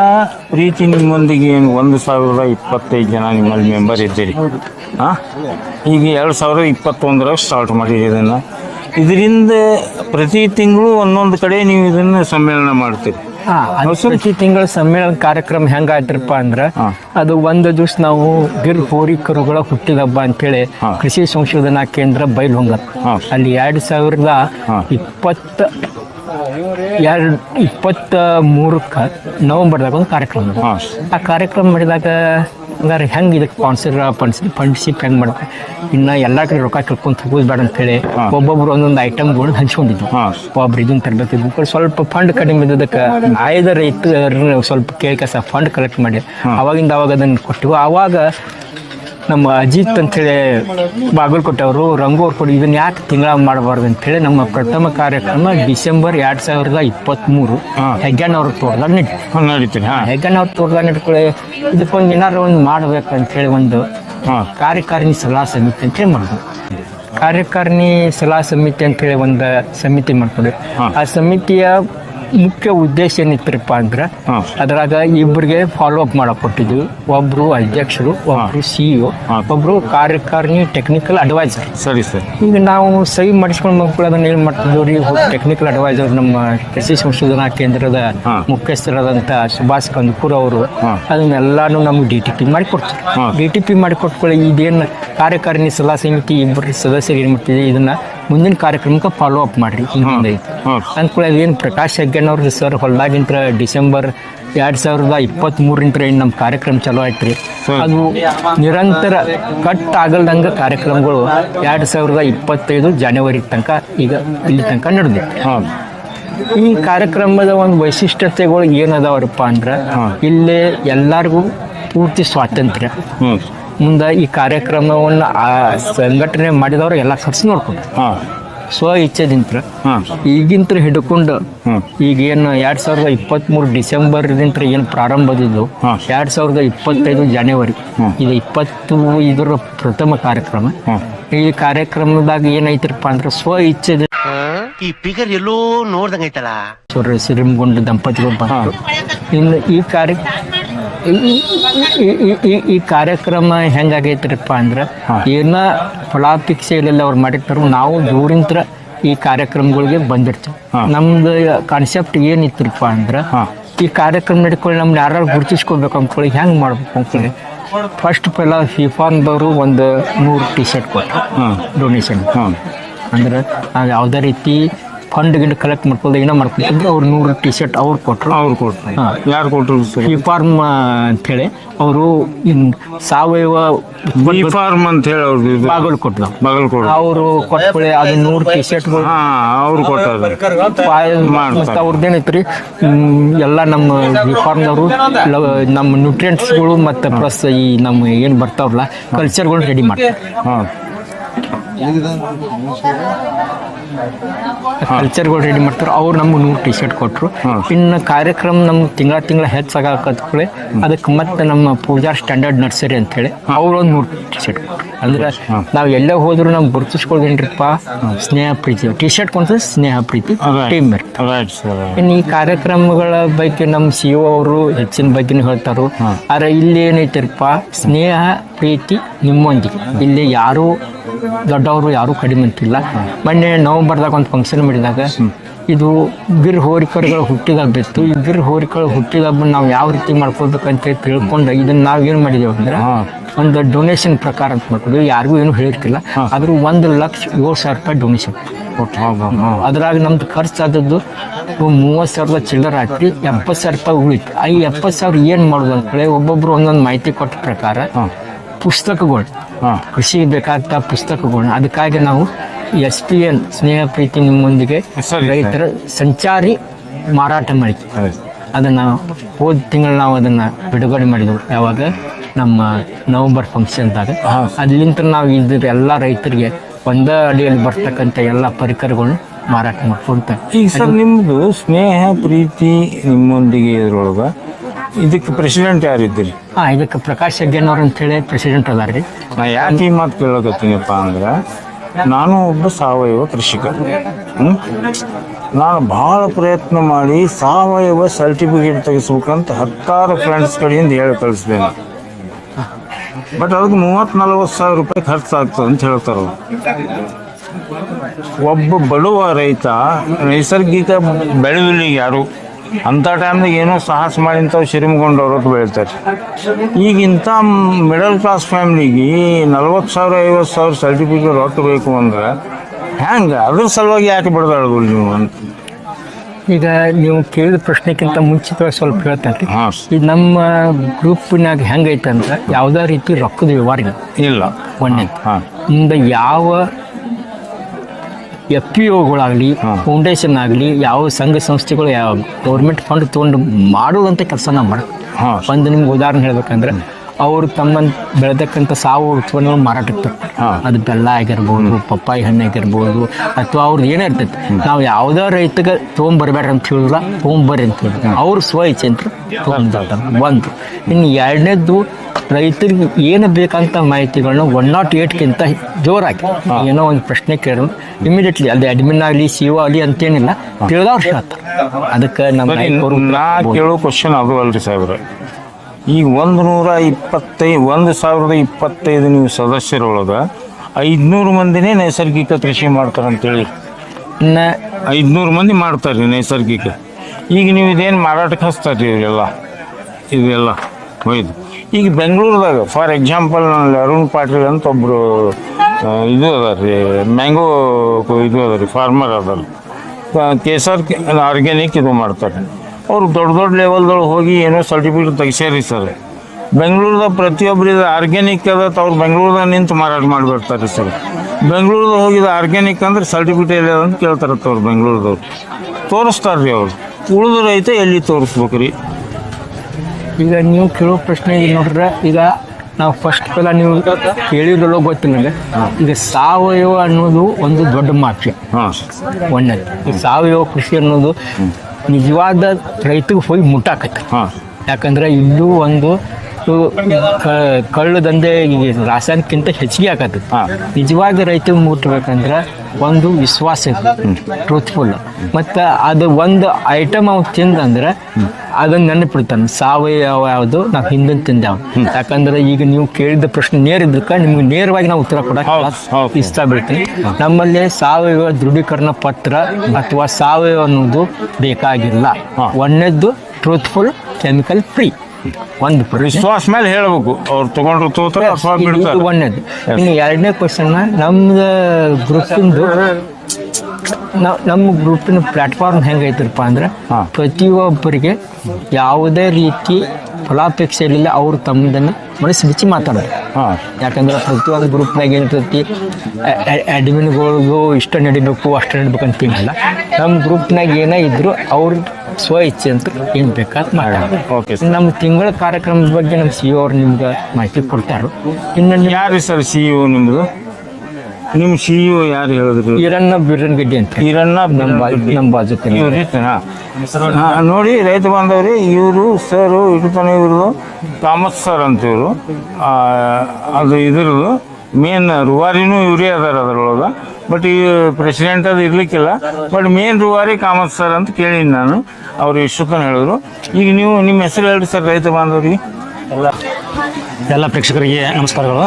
ಪ್ರೀತಿ ನಿಮ್ಮೊಂದಿಗೆ ಏನು ಒಂದು ಸಾವಿರದ ಇಪ್ಪತ್ತೈದು ಜನ ನಿಮ್ಮಲ್ಲಿ ಮೆಂಬರ್ ಇದ್ದೀರಿ. ಹಾಂ? ಈಗ ಎರಡು ಸಾವಿರದ ಇಪ್ಪತ್ತೊಂದರಾಗ ಸ್ಟಾರ್ಟ್ ಮಾಡಿರಿ ಇದನ್ನು. ಇದರಿಂದ ಪ್ರತಿ ತಿಂಗಳು ಒಂದೊಂದು ಕಡೆ ನೀವು ಇದನ್ನು ಸಮ್ಮೇಳನ ಮಾಡ್ತೀರಿ. ತಿಂಗಳ ಸಮ್ಮೇಳನ ಕಾರ್ಯಕ್ರಮ ಹೆಂಗಾಯ್ತರಪ್ಪ ಅಂದ್ರ ಅದು ಒಂದು ದಿವಸ ನಾವು ಗಿರ್ ಹೋರಿ ಕರುಗಳ ಹುಟ್ಟಿದ ಹಬ್ಬ ಅಂತೇಳಿ. ಕೃಷಿ ಸಂಶೋಧನಾ ಕೇಂದ್ರ ಬೈಲ್ಹೊಂಗಲ್. ಅಲ್ಲಿ ಎರಡ್ ಸಾವಿರದ. ಇಪ್ಪತ್ತ ಎರಡು ಇಪ್ಪತ್ತ ಮೂರಕ್ಕ ನವೆಂಬರ್ದಾಗ ಒಂದು ಕಾರ್ಯಕ್ರಮ ಆ ಕಾರ್ಯಕ್ರಮ ಮಾಡಿದಾಗ ಹಂಗಾರೆ ಹೆಂಗೆ ಇದಕ್ಕೆ ಸ್ಪಾನ್ಸರ್ ಫಂಡ್ಸ್ ಫಂಡ್ಶಿಪ್ ಹೆಂಗೆ ಮಾಡ್ಬೇಕು? ಇನ್ನು ಎಲ್ಲ ಕಡೆ ರೊಕ್ಕ ಕಳ್ಕೊಂಡು ಹೋಗೋದು ಬೇಡ ಅಂತೇಳಿ. ಒಬ್ಬೊಬ್ರು ಒಂದೊಂದು ಐಟಮ್ಗಳು ಹಂಚ್ಕೊಂಡಿದ್ವು. ಹಂಚ್ಕೊಂಡಿದ್ವಿ ಒಬ್ರು ಇದನ್ನ ತರಬೇಕು ಇದನ್ನ ಸ್ವಲ್ಪ ಫಂಡ್ ಕಡಿಮೆ ಇದ್ದದಕ್ಕೆ ಆಯ್ದ ರೈತರು ಸ್ವಲ್ಪ ಕೇಳ್ಕಸ ಫಂಡ್ ಕಲೆಕ್ಟ್ ಮಾಡಿ. ಅವಾಗಿಂದ ಅವಾಗ ಅದನ್ನು ಕೊಟ್ಟಿವು ಆವಾಗ ನಮ್ಮ ಅಜಿತ್ ಅಂತೇಳಿ ಬಾಗಲಕೋಟೆ ಅವರು ರಂಗೋರ್ ಕೊಡಿ ಇದನ್ನ ಯಾಕೆ ತಿಂಗಳ ಮಾಡಬಾರ್ದು ಅಂತೇಳಿ ನಮ್ಮ ಪ್ರಥಮ ಕಾರ್ಯಕ್ರಮ ಡಿಸೆಂಬರ್ ಎರಡ್ ಸಾವಿರದ ಇಪ್ಪತ್ತ್ಮೂರು ಮೂರು ಹೆಗ್ಗಣ್ಣವ್ರ ತೋಟದಾಗ ನಡೀತು ಹಾಂ ನಡೀತೀನಿ ಹೆಗ್ಗಣ್ಣವ್ರ ತೋಟದಾಗ ನಡ್ಕೊಳ್ಳಿ ಇದಕ್ಕೊಂದು ಏನಾರು ಒಂದು ಮಾಡ್ಬೇಕು ಅಂತೇಳಿ ಒಂದು ಕಾರ್ಯಕಾರಿಣಿ ಸಲಹಾ ಸಮಿತಿ ಅಂತೇಳಿ ಮಾಡಿದ್ವಿ ಕಾರ್ಯಕಾರಿಣಿ ಸಲಹಾ ಸಮಿತಿ ಅಂತೇಳಿ ಒಂದು ಸಮಿತಿ ಮಾಡ್ಕೊಂಡ್ವಿ. ಆ ಸಮಿತಿಯ ಮುಖ್ಯ ಉದ್ದೇಶ ಏನಿತ್ತಪ್ಪ ಅಂದ್ರೆ. ಅದ್ರಾಗ ಇಬ್ಬರಿಗೆ ಫಾಲೋ ಅಪ್ ಮಾಡಕ್ ಕೊಟ್ಟಿದ್ವಿ ಒಬ್ರು ಅಧ್ಯಕ್ಷರು ಒಬ್ರು ಸಿ ಇ ಒಬ್ರು ಕಾರ್ಯಕಾರಿಣಿ ಟೆಕ್ನಿಕಲ್ ಅಡ್ವೈಸರ್ ಸರಿ ಸರ್. ಈಗ ನಾವು ಸಹಿ ಮಾಡಿಸ್ಕೊಂಡು ಮಕ್ಕಳು ಅದನ್ನ ಏನ್ ಮಾಡ್ತಿದ್ವಿ ರೀ? ಟೆಕ್ನಿಕಲ್ ಅಡ್ವೈಸರ್ ನಮ್ಮ ಕೃಷಿ ಸಂಶೋಧನಾ ಕೇಂದ್ರದ ಮುಖ್ಯಸ್ಥರಾದಂತ ಸುಭಾಷ್ ಕಂದಕೂರ್ ಅವರು. ಅದನ್ನೆಲ್ಲಾನು ನಮ್ಗೆ ಡಿ ಟಿ ಪಿ ಮಾಡಿ ಕೊಡ್ತಾರೆ. ಡಿ ಟಿ ಪಿ ಮಾಡಿ ಕೊಟ್ಕೊಳ್ಳಿ ಇದೇನು ಕಾರ್ಯಕಾರಿಣಿ ಸಲಹಾ ಸಮಿತಿ ಇಬ್ಬರು ಸದಸ್ಯರು ಏನ್ ಮಾಡ್ತಿದ್ವಿ? ಇದನ್ನ ಮುಂದಿನ ಕಾರ್ಯಕ್ರಮಕ್ಕೆ ಫಾಲೋ ಅಪ್ ಮಾಡಿರಿ. ಹಿಂಗೈತಿ ಏನು ಪ್ರಕಾಶ್ ಹೆಗ್ಗಣ್ಣವ್ರ ಸರ್ ಹೊಲ್ದಾಗಿಂತ್ರ ಡಿಸೆಂಬರ್ ಎರಡು ಸಾವಿರದ ಇಪ್ಪತ್ತ್ ಮೂರರಿಂತ್ರ ಏನು ನಮ್ಮ ಕಾರ್ಯಕ್ರಮ ಚಲೋ ಆಯ್ತ್ರಿ ಸರಿ. ಅದು ನಿರಂತರ ಕಟ್ ಆಗಲ್ದಂಗ ಕಾರ್ಯಕ್ರಮಗಳು ಎರಡ್ ಸಾವಿರದ ಇಪ್ಪತ್ತೈದು ಜನವರಿ ತನಕ ಈಗ ಇಲ್ಲಿ ತನಕ ನಡೆದಿತ್ತು ಈ ಕಾರ್ಯಕ್ರಮದ ಒಂದು ವೈಶಿಷ್ಟ್ಯತೆಗಳು ಏನದಾವರಪ್ಪ ಅಂದ್ರೆ. ಇಲ್ಲಿ ಎಲ್ಲರಿಗೂ ಪೂರ್ತಿ ಸ್ವಾತಂತ್ರ್ಯ. ಮುಂದೆ ಈ ಕಾರ್ಯಕ್ರಮವನ್ನು ಆ ಸಂಘಟನೆ ಮಾಡಿದವರು ಎಲ್ಲ ಖರ್ಚು ನೋಡ್ಕೊಂಡು. ಸ್ವ ಇಚ್ಛೆದಿಂತ್ರ ಹಾಂ. ಈಗಿಂತ್ರ ಹಿಡ್ಕೊಂಡು ಈಗೇನು ಈಗ ಏನು ಎರಡ್ ಸಾವಿರದ ಇಪ್ಪತ್ತ್ಮೂರು ಡಿಸೆಂಬರ್ದಿಂತ್ರ ಏನು ಪ್ರಾರಂಭದಿದ್ದು. ಎರಡ್ ಸಾವಿರದ ಇಪ್ಪತ್ತೈದು ಜನವರಿ. ಇದು ಇಪ್ಪತ್ತು ಇದರ ಪ್ರಥಮ ಕಾರ್ಯಕ್ರಮ. ಈ ಕಾರ್ಯಕ್ರಮದಾಗ ಏನೈತ್ರಪ್ಪ ಅಂದ್ರೆ ಸ್ವ ಇಚ್ಛೆ ಈ ಫಿಗರ್ ಎಲ್ಲೋ ನೋಡ್ದಂಗೈತಲ್ಲ. ಸಿರಿಮಗೊಂಡ ದಂಪತಿಗಳು ಬಂದರು. ಇನ್ನು ಈ ಕಾರ್ಯ ಈ- ಕಾರ್ಯಕ್ರಮ ಹೆಂಗಾಗೈತ್ರಿಪ್ಪ ಅಂದ್ರೆ. ಏನ ಫಲಾಪೇಕ್ಷೆಗಳೆಲ್ಲ ಅವ್ರು ಮಾಡಿರ್ತಾರೋ ನಾವು ದೂರಿಂತ್ರ ಈ ಕಾರ್ಯಕ್ರಮಗಳಿಗೆ ಬಂದಿರ್ತೀವಿ. ನಮ್ದು ಕಾನ್ಸೆಪ್ಟ್ ಏನಿತ್ತಿರಪ್ಪ ಅಂದ್ರೆ ಈ ಕಾರ್ಯಕ್ರಮ ನಡ್ಕೊಳ್ಳಿ ನಮ್ಗೆ ಯಾರು ಗುರುತಿಸ್ಕೊಬೇಕು ಅಂದ್ಕೊಳ್ಳಿ ಹೆಂಗೆ ಮಾಡ್ಬೇಕು ಅಂದ್ಕೊಳ್ಳಿ. ಫಸ್ಟ್ ಪೆಲ್ಲ ಫಿಫಾನ್ದವರು ಒಂದು ನೂರು ಟಿ ಶರ್ಟ್ ಕೊಟ್ಟರು ಡೊನೇಷನ್ ಅಂದ್ರೆ ನಾವು ಯಾವುದೇ ರೀತಿ ಫಂಡ್ ಗಿಂಡ್ ಕಲೆಕ್ಟ್ ಮಾಡ್ಕೊಳ್ಳಿ ಏನೋ ಮಾಡ್ಕೊತಿದ್ರು ಅವ್ರು ನೂರು ಟಿ ಶರ್ಟ್ ಅವ್ರು ಕೊಟ್ಟರು ಅವ್ರು ಕೊಟ್ಟರು ಹಾಂ. ಯಾರು ಕೊಟ್ಟರು ಸರ್? ಈ ಫಾರ್ಮ್ ಅಂತೇಳಿ ಅವರು ಸಾವಯವ ಈ ಫಾರ್ಮ್ ಅಂತ ಹೇಳಿ ಅವ್ರು ಬಾಗಲು ಕೊಟ್ಟ ಬಾಗಲು ಕೊಟ್ಟರು ಬಾಗಲಕೋಟೆ ಅವರು ಕೊಟ್ಕೊಳ್ಳಿ ಅದು ನೂರು ಟಿ ಶರ್ಟ್ಗಳು ಹಾ ಅವ್ರು ಕೊಟ್ಟರು ಮಾಡ್ತಾರೆ. ಮತ್ತು ಅವ್ರದ್ದು ಏನೈತ್ರಿ ಎಲ್ಲ ನಮ್ಮ ಫಾರ್ಮ್ದವರು ನಮ್ಮ ನ್ಯೂಟ್ರಿಯೆಂಟ್ಸ್ಗಳು ಮತ್ತು ಪ್ಲಸ್ ಈ ನಮ್ಮ ಏನು ಬರ್ತಾವಲ್ಲ ಕಲ್ಚರ್ಗಳು ರೆಡಿ ಮಾಡ್ತಾರೆ. ಹಾಂ. ಕಲ್ಚರ್ಗಳು ರೆಡಿ ಮಾಡ್ತಾರೆ ಅವ್ರು ನಮ್ಗೆ ನೂರು ಟಿ ಶರ್ಟ್ ಕೊಟ್ಟರು ಇನ್ನು ಕಾರ್ಯಕ್ರಮ ನಮ್ಗೆ ತಿಂಗಳ ತಿಂಗಳ ಹೆಚ್ಚಾಗತ್ಕೊಳ್ಳಿ ಅದಕ್ಕೆ ಮತ್ತೆ ನಮ್ಮ ಪೂಜಾ ಸ್ಟ್ಯಾಂಡರ್ಡ್ ನರ್ಸರಿ ಅಂತೇಳಿ ಅವ್ರು ಒಂದು ನೂರು ಟಿ ಶರ್ಟ್ ಕೊಟ್ಟರು ಅಂದ್ರೆ ನಾವು ಎಲ್ಲೇ ಹೋದ್ರು ನಮ್ಗೆ ಗುರುತಿಸ್ಕೊಳ್ದೇನ್ರಿಪ್ಪ ಸ್ನೇಹ ಪ್ರೀತಿ. ಟಿ ಶರ್ಟ್ ಕೊಂತ ಸ್ನೇಹ ಪ್ರೀತಿ ಟೀಮ್ ಇನ್ನು ಈ ಕಾರ್ಯಕ್ರಮಗಳ ಬಗ್ಗೆ ನಮ್ಮ ಸಿ ಅವರು ಹೆಚ್ಚಿನ ಬಗ್ಗೆನೂ ಹೇಳ್ತಾರೋ. ಆದ್ರೆ ಇಲ್ಲಿ ಏನೈತಿರಪ್ಪ ಸ್ನೇಹ ಪ್ರೀತಿ ನಿಮ್ಮೊಂದಿಗೆ. ಇಲ್ಲಿ ಯಾರು ದೊಡ್ಡವರು ಯಾರು ಕಡಿಮೆ ಅಂತಿಲ್ಲ. ಮೊನ್ನೆ ನವಂಬರ್ದಾಗ ಒಂದು ಫಂಕ್ಷನ್ ಮಾಡಿದಾಗ ಇದು ಗಿರ್ ಹೋರಿಕರುಗಳು ಹುಟ್ಟಿದ ಬಿತ್ತು ಈ ಗಿರ್ ಹೋರಿಕರು ಹುಟ್ಟಿದ ಹಬ್ಬ ನಾವು ಯಾವ ರೀತಿ ಮಾಡ್ಕೋಬೇಕಂತ ತಿಳ್ಕೊಂಡು ಇದನ್ನ ನಾವು ಏನು ಮಾಡಿದೇವೆ ಅಂದ್ರೆ ಒಂದು ಡೊನೇಷನ್ ಪ್ರಕಾರ ಅಂತ ಮಾಡ್ಕೊಂಡು ಯಾರಿಗೂ ಏನು ಹೇಳಿರ್ತಿಲ್ಲ. ಆದ್ರೂ ಒಂದು ಲಕ್ಷ ಏಳು ಸಾವಿರ ರೂಪಾಯಿ ಡೊನೇಷನ್ ಅದ್ರಾಗ ನಮ್ದು ಖರ್ಚು ಆದದ್ದು ಮೂವತ್ತು ಸಾವಿರದ ಚಿಲ್ಲರ್ ಹಾಕಿ ಎಪ್ಪತ್ತು ಸಾವಿರ ರೂಪಾಯಿ ಉಳಿತು. ಐ ಎಪ್ಪತ್ತು ಸಾವಿರ ಏನು ಮಾಡೋದು ಅಂತೇಳಿ ಒಬ್ಬೊಬ್ರು ಒಂದೊಂದು ಮಾಹಿತಿ ಕೊಟ್ಟ ಪ್ರಕಾರ ಪುಸ್ತಕಗಳು ಕೃಷಿಗೆ ಬೇಕಾದ ಪುಸ್ತಕಗಳನ್ನ ಅದಕ್ಕಾಗಿ ನಾವು ಎಸ್ ಪಿ ಎನ್ ಸ್ನೇಹ ಪ್ರೀತಿ ನಿಮ್ಮೊಂದಿಗೆ. ರೈತರ ಸಂಚಾರಿ ಮಾರಾಟ ಮಳಿಗೆ ಅದನ್ನು ಹೋದ ತಿಂಗಳು ನಾವು ಅದನ್ನು ಬಿಡುಗಡೆ ಮಾಡಿದೆವು. ಯಾವಾಗ? ನಮ್ಮ ನವಂಬರ್ ಫಂಕ್ಷನ್ದಾಗ ಅಲ್ಲಿಂದ ನಾವು ಇದ್ರ ಎಲ್ಲ ರೈತರಿಗೆ ಒಂದೇ ಅಡಿಯಲ್ಲಿ ಬರ್ತಕ್ಕಂಥ ಎಲ್ಲ ಪರಿಕರಗಳನ್ನ ಮಾರಾಟ ಮಾಡ್ಕೊಳ್ತಾರೆ ಈಗ ಸರ್ ನಿಮ್ಮದು ಸ್ನೇಹ ಪ್ರೀತಿ ನಿಮ್ಮೊಂದಿಗೆ ಇದ್ರೊಳಗೆ ಇದಕ್ಕೆ ಪ್ರೆಸಿಡೆಂಟ್ ಯಾರಿದ್ದೀರಿ ಹಾಂ ಇದಕ್ಕೆ ಪ್ರಕಾಶ್ ಹೆಗ್ಗೆನವ್ರು ಅಂತೇಳಿ ಪ್ರೆಸಿಡೆಂಟ್ ಅದಾರ ರೀ ನಾ ಯಾಕೆ ಈ ಮಾತು ಕೇಳೋಕತ್ತೀನಪ್ಪ ಅಂದ್ರೆ ನಾನು ಒಬ್ಬ ಸಾವಯವ ಕೃಷಿಕ. ಹ್ಞೂ ನಾನು ಭಾಳ ಪ್ರಯತ್ನ ಮಾಡಿ ಸಾವಯವ ಸರ್ಟಿಫಿಕೇಟ್ ತೆಗೆಸ್ಬೇಕಂತ ಹತ್ತಾರು ಫ್ರೆಂಡ್ಸ್ ಕಡೆಯಿಂದ ಹೇಳಿ ಕಳಿಸ್ದೇನೆ. ಬಟ್ ಅದಕ್ಕೆ ಮೂವತ್ತು ನಲ್ವತ್ತು ಸಾವಿರ ರೂಪಾಯಿ ಖರ್ಚಾಗ್ತದೆ ಅಂತ ಹೇಳ್ತಾರೆ ಅವ್ರು. ಒಬ್ಬ ಬಡವ ರೈತ ನೈಸರ್ಗಿಕ ಬೆಳವಣಿಗೆ ಯಾರು? ಅಂಥ ಟೈಮ್ನಾಗ ಏನೋ ಸಾಹಸ ಮಾಡಿ ಇಂಥವು ಶ್ರೀಮಗೊಂಡು ಹೊರಟು ಬೆಳಿತಾರೆ. ಈಗ ಇಂಥ ಮಿಡಲ್ ಕ್ಲಾಸ್ ಫ್ಯಾಮ್ಲಿಗೆ ನಲ್ವತ್ತು ಸಾವಿರ ಐವತ್ತು ಸಾವಿರ ಸರ್ಟಿಫಿಕೇಟ್ ರೊಕ್ಕ ಬೇಕು ಅಂದ್ರೆ ಹ್ಯಾಂಗೆ? ಅದ್ರ ಸಲುವಾಗಿ ಯಾಕೆ ಬಿಡದಾಡೋದು ನೀವು ಅಂತ. ಈಗ ನೀವು ಕೇಳಿದ ಪ್ರಶ್ನೆಕ್ಕಿಂತ ಮುಂಚಿತವಾಗಿ ಸ್ವಲ್ಪ ಹೇಳ್ತಾರೆ ಇದು ನಮ್ಮ ಗ್ರೂಪ್ನಾಗ ಹೆಂಗೈತೆ ಅಂದ್ರೆ ಯಾವುದೇ ರೀತಿ ರೊಕ್ಕದ ವ್ಯವಹಾರ ಇಲ್ಲ. ಒಂದೇ. ಹಾಂ. ಮುಂದೆ ಯಾವ ಎಫ್ ಪಿ ಒಗಳಾಗಲಿ ಫೌಂಡೇಶನ್ ಆಗಲಿ ಯಾವ ಸಂಘ ಸಂಸ್ಥೆಗಳು ಯಾವ ಗೌರ್ಮೆಂಟ್ ಫಂಡ್ ತೊಗೊಂಡು ಮಾಡುವಂಥ ಕೆಲಸ ನಾವು ಹಾಂ. ಒಂದು ನಿಮ್ಗೆ ಉದಾಹರಣೆ ಹೇಳ್ಬೇಕಂದ್ರೆ ಅವರು ತಮ್ಮ ಬೆಳೆದಕ್ಕಂಥ ಸಾವು ಉತ್ಪನ್ನಗಳು ಮಾರಾಟಕ್ಕೆ. ಅದು ಬೆಲ್ಲ ಆಗಿರ್ಬೋದು ಪಪ್ಪಾಯಿ ಹಣ್ಣು ಆಗಿರ್ಬೋದು ಅಥವಾ ಅವ್ರದ್ದು ಏನೇ ಇರ್ತೈತೆ. ನಾವು ಯಾವುದೋ ರೈತಗೆ ತೊಗೊಂಬರ್ಬೇಡ್ರಿ ಅಂತ ಹೇಳಿದ್ರೆ ತೊಗೊಂಬರ್ರಿ ಅಂತ ಹೇಳಿದ್ರು. ಅವ್ರು ಸ್ವ ಇಚ್ಛೆ ಅಂತ ತೊಗೊಂಡ್ಬರ್ತಾರೆ ಒಂದು. ಇನ್ನು ಎರಡನೇದ್ದು ರೈತರಿಗೆ ಏನು ಬೇಕಂತ ಮಾಹಿತಿಗಳನ್ನ ಒನ್ ನಾಟ್ ಏಟ್ಗಿಂತ ಜೋರಾಗಿ ಏನೋ ಒಂದು ಪ್ರಶ್ನೆ ಕೇಳಿದ್ರು. ಇಮಿಡಿಯೇಟ್ಲಿ ಅಲ್ಲಿ ಅಡ್ಮಿನ್ ಆಗಲಿ ಸಿ ಒ ಆಗಲಿ ಅಂತೇನಿಲ್ಲ ತಿಳಿದವ್ರು ಹೇಳ್ತಾರೆ ಅದಕ್ಕೆ ನಮ್ಮ ನಾ ಕೇಳೋ ಕ್ವಶನ್ ಅದು ಅಲ್ರಿ ಸಾಹೇಬ್ರೆ. ಈಗ ಒಂದು ನೂರ ಇಪ್ಪತ್ತೈ ಒಂದು ಸಾವಿರದ ಇಪ್ಪತ್ತೈದು ನೀವು ಸದಸ್ಯರೊಳಗೆ ಐದುನೂರು ಮಂದಿನೇ ನೈಸರ್ಗಿಕ ಕೃಷಿ ಮಾಡ್ತಾರೆ ಅಂತೇಳಿ. ಇನ್ನು ಐದುನೂರು ಮಂದಿ ಮಾಡ್ತಾರೆ ನೈಸರ್ಗಿಕ. ಈಗ ನೀವು ಇದೇನು ಮಾರಾಟಕ್ಕೆ ಹಚ್ತಾರೆ ಇವರೆಲ್ಲ ಇವೆಲ್ಲ? ಒಯ್ದು. ಈಗ ಬೆಂಗಳೂರದಾಗ ಫಾರ್ ಎಕ್ಸಾಂಪಲ್ ನಾನು ಅರುಣ್ ಪಾಟೀಲ್ ಅಂತ ಒಬ್ಬರು ಇದು ಅದ ರೀ ಮ್ಯಾಂಗೋ ಇದು ಅದ ರೀ ಫಾರ್ಮರ್ ಅದಲ್ಲ ಕೇಸರ್ ಆರ್ಗ್ಯಾನಿಕ್ ಇದು ಮಾಡ್ತಾರೆ. ಅವ್ರು ದೊಡ್ಡ ದೊಡ್ಡ ಲೆವೆಲ್ದೊಳಗೆ ಹೋಗಿ ಏನೋ ಸರ್ಟಿಫಿಕೇಟ್ ತೆಗಿಸ್ಯಾರಿ ಸರ್ ಬೆಂಗಳೂರದ ಪ್ರತಿಯೊಬ್ಬರಿದ ಆರ್ಗ್ಯಾನಿಕ್ ಅದ ಅವ್ರು ಬೆಂಗಳೂರದಾಗ ನಿಂತು ಮಾರಾಟ ಮಾಡಿಬಿಡ್ತಾರೆ ಸರ್ ಬೆಂಗಳೂರಿಗೆ ಹೋಗಿದ ಆರ್ಗ್ಯಾನಿಕ್ ಅಂದ್ರೆ ಸರ್ಟಿಫಿಕೇಟ್ ಎಲ್ಲ ಅಂತ ಕೇಳ್ತಾರೆ ತವ್ರು ಬೆಂಗಳೂರದವ್ರು. ತೋರಿಸ್ತಾರೆ ರೀ ಅವ್ರು. ಉಳಿದ ರೈತ ಎಲ್ಲಿ ತೋರಿಸ್ಬೇಕು ರೀ ಈಗ ನೀವು ಕೇಳೋ ಪ್ರಶ್ನೆ ಈಗ ನೋಡ್ರೆ ಈಗ ನಾವು ಫಸ್ಟ್ ಎಲ್ಲ ನೀವು ಹೇಳಿದ್ರೊಳಗೆ ಗೊತ್ತಿಲ್ಲ ನನಗೆ ಈಗ ಸಾವಯವ ಅನ್ನೋದು ಒಂದು ದೊಡ್ಡ ಹಾಂ. ಒಂದನೇದು ಸಾವಯವ ಕೃಷಿ ಅನ್ನೋದು ನಿಜವಾದ ರೈತಗೆ ಹೋಗಿ ಮುಟ್ಟಾಕತ್ತೆ. ಹಾಂ. ಯಾಕಂದ್ರೆ ಇಲ್ಲೂ ಒಂದು ಕಳ್ಳು ದಂಧೆ ರಾಸಾಯನಿಕಿಂತ ರಾಸಾಯನಿಕ್ಕಿಂತ ಹೆಚ್ಚಿಗೆ ಆಗತ್ತೆ ನಿಜವಾದ ರೈತ ರೈತಗೆ ಮುಟ್ಬೇಕಂದ್ರೆ ಒಂದು ವಿಶ್ವಾಸ ಟ್ರೂತ್ಫುಲ್ ಮತ್ತು ಅದು ಒಂದು ಐಟಮ್ ಅವ್ರು ತಿಂದಂದ್ರೆ ಅದನ್ನ ನೆನಪಿಡ್ತಾನೆ. ಸಾವಯವ ಯಾವುದು? ನಾವು ಹಿಂದಿನ ತಿಂದ್ಯಾವ ಯಾಕಂದ್ರೆ ಈಗ ನೀವು ಕೇಳಿದ ಪ್ರಶ್ನೆ ನೇರ ಇದ್ದಕ್ಕೆ ನಿಮ್ಗೆ ನೇರವಾಗಿ ನಾವು ಉತ್ತರ ಕೊಡಕ್ಕೆ ಇಷ್ಟ ಬಿಡ್ತೀನಿ. ನಮ್ಮಲ್ಲಿ ಸಾವಯವ ದೃಢೀಕರಣ ಪತ್ರ ಅಥವಾ ಸಾವಯವ ಅನ್ನೋದು ಬೇಕಾಗಿಲ್ಲ. ಒಂದನೇದ್ದು ಟ್ರೂತ್ಫುಲ್ ಕೆಮಿಕಲ್ ಫ್ರೀ ಒಂದು ವಿಶ್ವಾಸ ಮೇಲೆ ಹೇಳ್ಬೇಕು. ಅವ್ರು ತಗೊಂಡ್ರು ತೋತಾರೆ ಒಂದನೇದು ಇನ್ನು ಎರಡನೇ ಕ್ವಶನ್ ನಮ್ದು ಗ್ರೂಪಿಂದು ನಾವು ನಮ್ಮ ಗ್ರೂಪಿನ ಪ್ಲಾಟ್ಫಾರ್ಮ್ ಹೆಂಗೈತಪ್ಪ ಅಂದ್ರೆ. ಪ್ರತಿಯೊಬ್ಬರಿಗೆ ಯಾವುದೇ ರೀತಿ ಫಲಾಪೇಕ್ಷೆ ಇರಲಿಲ್ಲ ಅವರು ತಮ್ಮದನ್ನು ಮನಸ್ಸು ಬಿಚ್ಚಿ ಮಾತಾಡೋದು ಹಾಂ. ಯಾಕಂದ್ರೆ ಪ್ರತಿಯೊಂದು ಗ್ರೂಪ್ನಾಗ ಏನಿರ್ತೈತಿ ಅಡ್ಮಿನ್ಗಳಿಗೂ ಇಷ್ಟ ನಡಿಬೇಕು ಅಷ್ಟು ನಡಿಬೇಕು ಅಂತ ನಮ್ಮ ಗ್ರೂಪ್ನಾಗ ಏನೇ ಇದ್ರು ಅವ್ರ ಸ್ವ ಇಚ್ಛೆ ಅಂತ ಏನು ಬೇಕಾದ್ ಮಾಡೋಣ ಓಕೆ ನಮ್ಮ ತಿಂಗಳ ಕಾರ್ಯಕ್ರಮದ ಬಗ್ಗೆ ನಮ್ಮ ಸಿ ಅವ್ರು ನಿಮ್ಗೆ ಮಾಹಿತಿ ಕೊಡ್ತಾರೆ. ಇನ್ನು ಯಾರು ಸರ್ ಸಿ ಇ ನಿಮ್ದು? ನಿಮ್ಮ ಸಿ ಇಒ ಯಾರು ಹೇಳಿದ್ರು ಈರಣ್ಣ ಬೀರನ್ ಗಡ್ಡಿ ಅಂತ. ಈರಣ್ಣ ನಮ್ಮ ಬಾಜು ನಮ್ಮ ಬಾಜು ಇವ್ರು ಇರ್ತೇನಾ? ಹಾ, ನೋಡಿ ರೈತ ಬಾಂಧವ್ರಿ ಇವರು ಸರ್ ಇರ್ತಾನೆ ಇವ್ರದು ಕಾಮತ್ ಸರ್ ಅಂತ ಇವರು. ಅದು ಇದ್ರದ್ದು. ಮೇನ್ ರುವಾರಿನೂ ಇವರೇ ಅದಾರ ಅದ್ರೊಳಗೆ. ಬಟ್ ಈ ಪ್ರೆಸಿಡೆಂಟ್ ಅದು ಇರ್ಲಿಕ್ಕಿಲ್ಲ. ಬಟ್ ಮೇನ್ ರೂವಾರಿ ಕಾಮತ್ ಸರ್ ಅಂತ ಕೇಳೀನಿ ನಾನು. ಅವ್ರು ಇಷ್ಟೊತ್ತನ ಹೇಳಿದ್ರು. ಈಗ ನೀವು ನಿಮ್ಮ ಹೆಸರು ಹೇಳ್ರಿ ಸರ್ ರೈತ ಬಾಂಧವ್ರಿಗೆ. ಎಲ್ಲ ಪ್ರೇಕ್ಷಕರಿಗೆ ನಮಸ್ಕಾರಗಳು.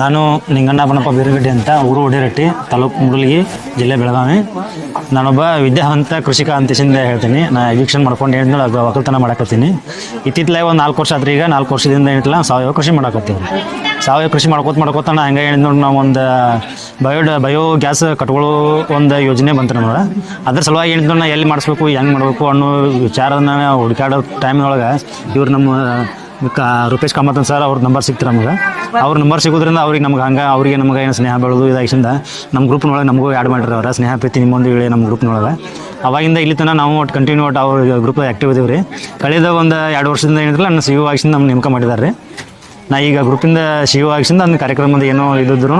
ನಾನು ನಿಂಗಣ್ಣ ಬಣಪ್ಪ ಬೀರಗಡ್ಡಿ ಅಂತ ಊರು ಒಡೆರಟ್ಟಿ, ತಾಲೂಕು ಮುಡಲ್ಗಿ ಜಿಲ್ಲೆ ಬೆಳಗಾವಿ. ನಾನೊಬ್ಬ ವಿದ್ಯಾವಂತ ಕೃಷಿಕ ಅಂತಿಸಿಂದ ಹೇಳ್ತೀನಿ. ನಾ ಎಜುಕೇಷನ್ ಮಾಡ್ಕೊಂಡು ಹೇಳಿದ್ಮೇಲೆ ಅದು ಒಕ್ಕಲ್ತನ ಮಾಡಕತ್ತೀನಿ. ಇತ್ತಿತ್ತಲಾಗ ಒಂದು ನಾಲ್ಕು ವರ್ಷ ಆದ್ರೆ ಈಗ ನಾಲ್ಕು ವರ್ಷದಿಂದ ಏನಿಲ್ಲ ಸಾವಯವ ಕೃಷಿ ಮಾಡಕತ್ತೀನಿ. ಸಾವಯವ ಕೃಷಿ ಮಾಡ್ಕೋತ ಮಾಡ್ಕೋತ ನಾ ಹಂಗೆ ಹೇಳಿದ್ ನೋಡಿ ನಾವು ಒಂದು ಬಯೋ ಬಯೋ ಗ್ಯಾಸ್ ಕಟ್ಕೊಳ್ಳೋ ಒಂದು ಯೋಜನೆ ಬಂತು ನಮಗೆ ಅದ್ರ ಸಲುವಾಗಿ ಏನಿದ್ರು ನಾ ಎಲ್ಲಿ ಮಾಡಿಸ್ಬೇಕು, ಹೆಂಗೆ ಮಾಡಬೇಕು ಅನ್ನೋ ವಿಚಾರನ ಹುಡುಕಾಡೋ ಟೈಮ್ನೊಳಗೆ ಇವ್ರು ನಮ್ಮ ಕ ರೂಪೇಶ್ ಕಾಮತ್ ಸರ್ ಅವ್ರ ನಂಬರ್ ಸಿಕ್ತು ನಮ್ಗೆ. ಅವ್ರ ನಂಬರ್ ಸಿಗೋದ್ರಿಂದ ಅವ್ರಿಗೆ ನಮ್ಗೆ ಹಂಗೆ, ಅವ್ರಿಗೆ ನಮ್ಗೆ ಏನು ಸ್ನೇಹ ಬೆಳೆದು ಇದಾಗಿಂದ ನಮ್ಮ ಗ್ರೂಪ್ನೊಳಗೆ ನಮಗೂ ಆ್ಯಡ್ ಮಾಡಿರಿ ಅವ್ರ ಸ್ನೇಹ ಪ್ರೀತಿ ನಿಮ್ಮೊಂದು ಹೇಳಿ ನಮ್ಮ ಗ್ರೂಪ್ನೊಳಗೆ ಅವಾಗಿಂದ ಇಲ್ಲಿ ತನಕ ನಾವು ಒಟ್ಟು ಕಂಟಿನ್ಯೂ ಒಟ್ಟು ಅವ್ರ ಗ್ರೂಪ್ ಆ್ಯಕ್ಟಿವ್ ಇದೀವಿ ರೀ ಕಳೆದ ಒಂದು ಎರಡು ವರ್ಷದಿಂದ ಏನಿದ್ರಲ್ಲ, ನನ್ನ ಸಿ ಯು ಆಗಿಸಿಂದ ನಮ್ಮ ನೇಮಕ ಮಾಡಿದ್ದಾರೆ ರೀ ನಾ ಈಗ ಗ್ರೂಪಿಂದ ಸಿ ಯು ಆಗಿಸಿಂದ ಅದನ್ನ ಕಾರ್ಯಕ್ರಮದ ಏನೋ ಇದ್ರೂ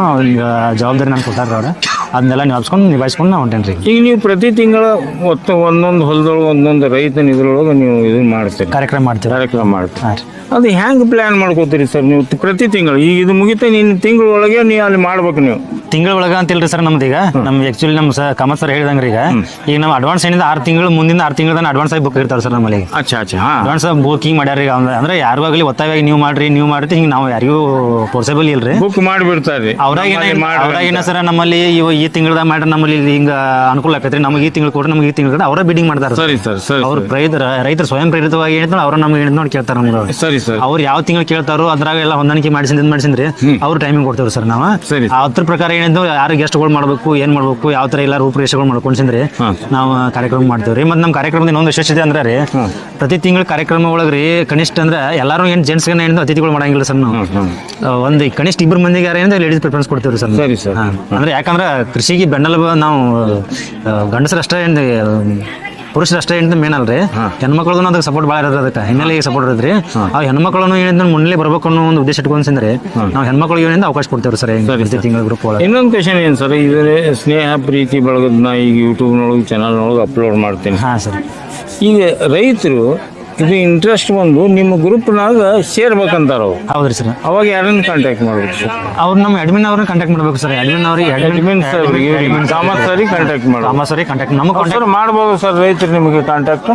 ಜವಾಬ್ದಾರಿ ನಾನು ಕೊಟ್ಟಾರ ಅವ್ರು. ಅದನ್ನೆಲ್ಲ ನಿಭಾಯಿಸ್ಕೊಂಡು ನಿಭಾಯಿಸ್ಕೊಂಡು ನಾವು ಹೊಂಟೇನಿ ರೀ ಈಗ ನೀವು ಪ್ರತಿ ತಿಂಗಳ ಒತ್ತು ಒಂದೊಂದು ಹೊಲದೊಳಗೆ ಒಂದೊಂದು ರೈತನ ಇದ್ರೊಳಗೆ ನೀವು ಇದು ಮಾಡ್ತೀರಿ. ಕಾರ್ಯಕ್ರಮ ಮಾಡ್ತೀವಿ ಕಾರ್ಯಕ್ರಮ ಮಾಡ್ತೀರಿ. ಹಾಂ ಅದು ಹೆಂಗೆ ಪ್ಲ್ಯಾನ್ ಮಾಡ್ಕೋತೀರಿ ಸರ್ ನೀವು ಪ್ರತಿ ತಿಂಗಳು? ಈಗ ಇದು ಮುಗಿತ ನಿನ್ನ ತಿಂಗಳೊಳಗೆ ನೀವು ಅಲ್ಲಿ ಮಾಡ್ಬೇಕು ನೀವು. ತಿಂಗಳ ಒಳಗ ಅಂತಿಲ್ರಿ ಸರ್ ನಮ್ದು ಈಗ. ನಮ್ಗೆ ಆಕ್ಚುಲಿ ನಮ್ಮ ಸರ್ ಕಮತ್ ಸರ್ ಹೇಳಿದಂಗ್ರಿ ಈಗ. ಈಗ ನಮ್ಮ ಅಡ್ವಾನ್ಸ್ ಏನಿದೆ ಆರು ತಿಂಗಳು ಮುಂದಿನ ಆರು ತಿಂಗಳ ಅಡ್ವಾನ್ಸ್ ಆಗಿ ಬುಕ್ ಇರ್ತಾರೆ ಸರ್ ನಮ್ಮಲ್ಲಿ ಅಚ್ಚಾ ಅಚ್ಚಾ ಹಾಂ. ಅಡ್ವಾನ್ಸ್ ಬುಕಿಂಗ್ ಮಾಡ್ಯಾರ ಈಗ. ಅಂದ್ರೆ ಯಾರಿಗಾಗಲಿ ಒತ್ತಾಯವಾಗಿ ನೀವು ಮಾಡ್ರಿ ನೀವು ಮಾಡ್ರಿ ಹಿಂಗೆ ನಾವು ಯಾರಿಗೂ ಫೋರ್ಸೇಬಲ್ ಇಲ್ರಿ. ಬುಕ್ ಮಾಡಿಬಿಡ್ತಾರೆ ಅವ್ರಾಗ ಏನ ಅವ್ರಾಗ ಏನ ಸರ್ ನಮ್ಮಲ್ಲಿ ಇವ ಈ ತಿಂಗಳದಾಗ ಮಾಡ್ರಿ ನಮ್ಮಲ್ಲಿ ಹಿಂಗ ಅನುಕೂಲ ಆಕೈತ್ರಿ. ನಮಗೆ ಈ ತಿಂಗಳು ಕೊಡ್ರಿ ನಮಗೆ ಈ ತಿಂಗಳು ಅವರ ಬಿಡಿಂಗ್ ಮಾಡ್ತಾರೆ. ಸರಿ ಸರ್ ಸರಿ ಅವ್ರ ರೈತರ ರೈತರು ಸ್ವಯಂ ಪ್ರೇರಿತವಾಗಿ ಹೇಳ್ತಾರೆ ಅವ್ರ ನಮ್ಗೆ ಹೇಳಿದ್ ನೋಡಿ ಕೇಳ್ತಾರೆ ನಮ್ಗೆ ಸರಿ ಸರ್. ಅವ್ರು ಯಾವ ತಿಂಗಳು ಕೇಳ್ತಾರೋ ಅದ್ರಾಗ ಎಲ್ಲ ಹೊಂದಾಣಿಕೆ ಮಾಡಿಸಿದ್ ಮಾಡಿಸಿದ್ರಿ ಅವ್ರ ಟೈಮಿಂಗ್ ಕೊಡ್ತೇವೆ ಸರ್ ನಾವು. ಸರಿ. ಅದ್ರ ಪ್ರಕಾರ ಏನಿದ್ದು ಯಾರು ಗೆಸ್ಟ್ಗಳು ಮಾಡ್ಬೇಕು ಏನ್ ಮಾಡ್ಬೇಕು ಯಾವ ತರ ಎಲ್ಲ ರೂಪರೇಷೆಗಳು ಮಾಡ್ಕೊಂಡ್ಸಿಂದ್ರಿ. ನಾವು ಕಾರ್ಯಕ್ರಮ ಮಾಡ್ತೇವ್ರಿ. ಮತ್ತೆ ನಮ್ಮ ಕಾರ್ಯಕ್ರಮದ ಇನ್ನೊಂದು ವಿಶೇಷತೆ ಅಂದ್ರೆ ರೀ ಪ್ರತಿ ತಿಂಗಳ ಕಾರ್ಯಕ್ರಮ ಒಳಗೆ ರೀ ಕನಿಷ್ಠ ಅಂದ್ರೆ ಎಲ್ಲಾರು ಏನ್ ಜೆಂಟ್ಸ್ ಏನು ಅತಿಥಿಗಳು ಮಾಡಂಗಿಲ್ಲ ಸರ್ ನಾವು. ಒಂದು ಕನಿಷ್ಠ ಇಬ್ಬರು ಮಂದಿಗೆ ಯಾರು ಏನಂದ್ರೆ ಲೇಡೀಸ್ ಪ್ರಿಫರೆನ್ಸ್ ಕೊಡ್ತೇವೆ ಸರ್ ಸರಿ ಸರ್. ಅಂದ್ರೆ ಯಾಕಂದ್ರೆ ಕೃಷಿಗೆ ಬೆನ್ನೆಲುಬು ನಾವು ಗಂಡಸರಷ್ಟೇ ಏನು ಪುರುಷರಷ್ಟೇ ಏನು ಮೇನ್ ಅಲ್ರಿ. ಹೆಣ್ಮಕ್ಳು ಅದಕ್ಕೆ ಸಪೋರ್ಟ್ ಭಾಳ ಇರೋದು ಅದಕ್ಕೆ. ಹಿನ್ನೆಲೆಗೆ ಸಪೋರ್ಟ್ ಇರೋದ್ರಿ. ಆ ಹೆಣ್ಮಕ್ಳು ಏನಿದ್ರೆ ಮುನ್ನೆಲೆ ಬರ್ಬೇಕು ಅನ್ನೋ ಒಂದು ಉದ್ದೇಶ ಇಟ್ಕೊಂಡ್ಸಿಂದ್ರೆ ನಾವು ಹೆಣ್ಮಕ್ಳು ಏನಿಂದ ಅವಕಾಶ ಕೊಡ್ತೇವೆ ಸರ್ ತಿಂಗಳ ಗ್ರೂಪ್ ಒಳಗೆ. ಇನ್ನೊಂದು ಕ್ವಶನ್ ಏನು ಸರ್ ಇದ್ರೆ ಸ್ನೇಹ ಪ್ರೀತಿ ಬಳಗದ್ ನಾ ಈಗ ಯೂಟ್ಯೂಬ್ನೊಳಗೆ ಚಾನಲ್ನೊಳಗೆ ಅಪ್ಲೋಡ್ ಮಾಡ್ತೀನಿ. ಹಾಂ ಸರ್. ಈಗ ರೈತರು ಇದು ಇಂಟ್ರೆಸ್ಟ್ ಬಂದು ನಿಮ್ಮ ಗ್ರೂಪ್ನಾಗ ಸೇರ್ಬೇಕಂತಾರ? ಅವ್ರು ಹೌದ್ರಿ ಸರ್. ಅವಾಗ ಯಾರನ್ನ ಕಾಂಟ್ಯಾಕ್ಟ್ ಮಾಡ್ಬೇಕು ಸರ್ ಅವ್ರು ನಮ್ಮ ಅಡ್ಮಿನ್ ಅವ್ರನ್ನ ಕಾಂಟ್ಯಾಕ್ಟ್ ಮಾಡ್ಬೇಕು ಸರ್. ಅಡ್ಮಿನ್ ಅವ್ರಿಗೆ ಅಡ್ಮಿನ್ ಸರ್ ಕಾಮತ್ ಸರಿ ಕಾಂಟ್ಯಾಕ್ಟ್ ಮಾಡ್ಬೇಕು. ಕಾಮ ಸರಿ ಕಾಂಟ್ಯಾಕ್ಟ್ ನಮಗೆ ಕಾಂಟ್ಯಾಕ್ಟ್ ಸರ್ ಮಾಡ್ಬೋದು ಸರ್ ರೈತರು ನಿಮಗೆ ಕಾಂಟ್ಯಾಕ್ಟ್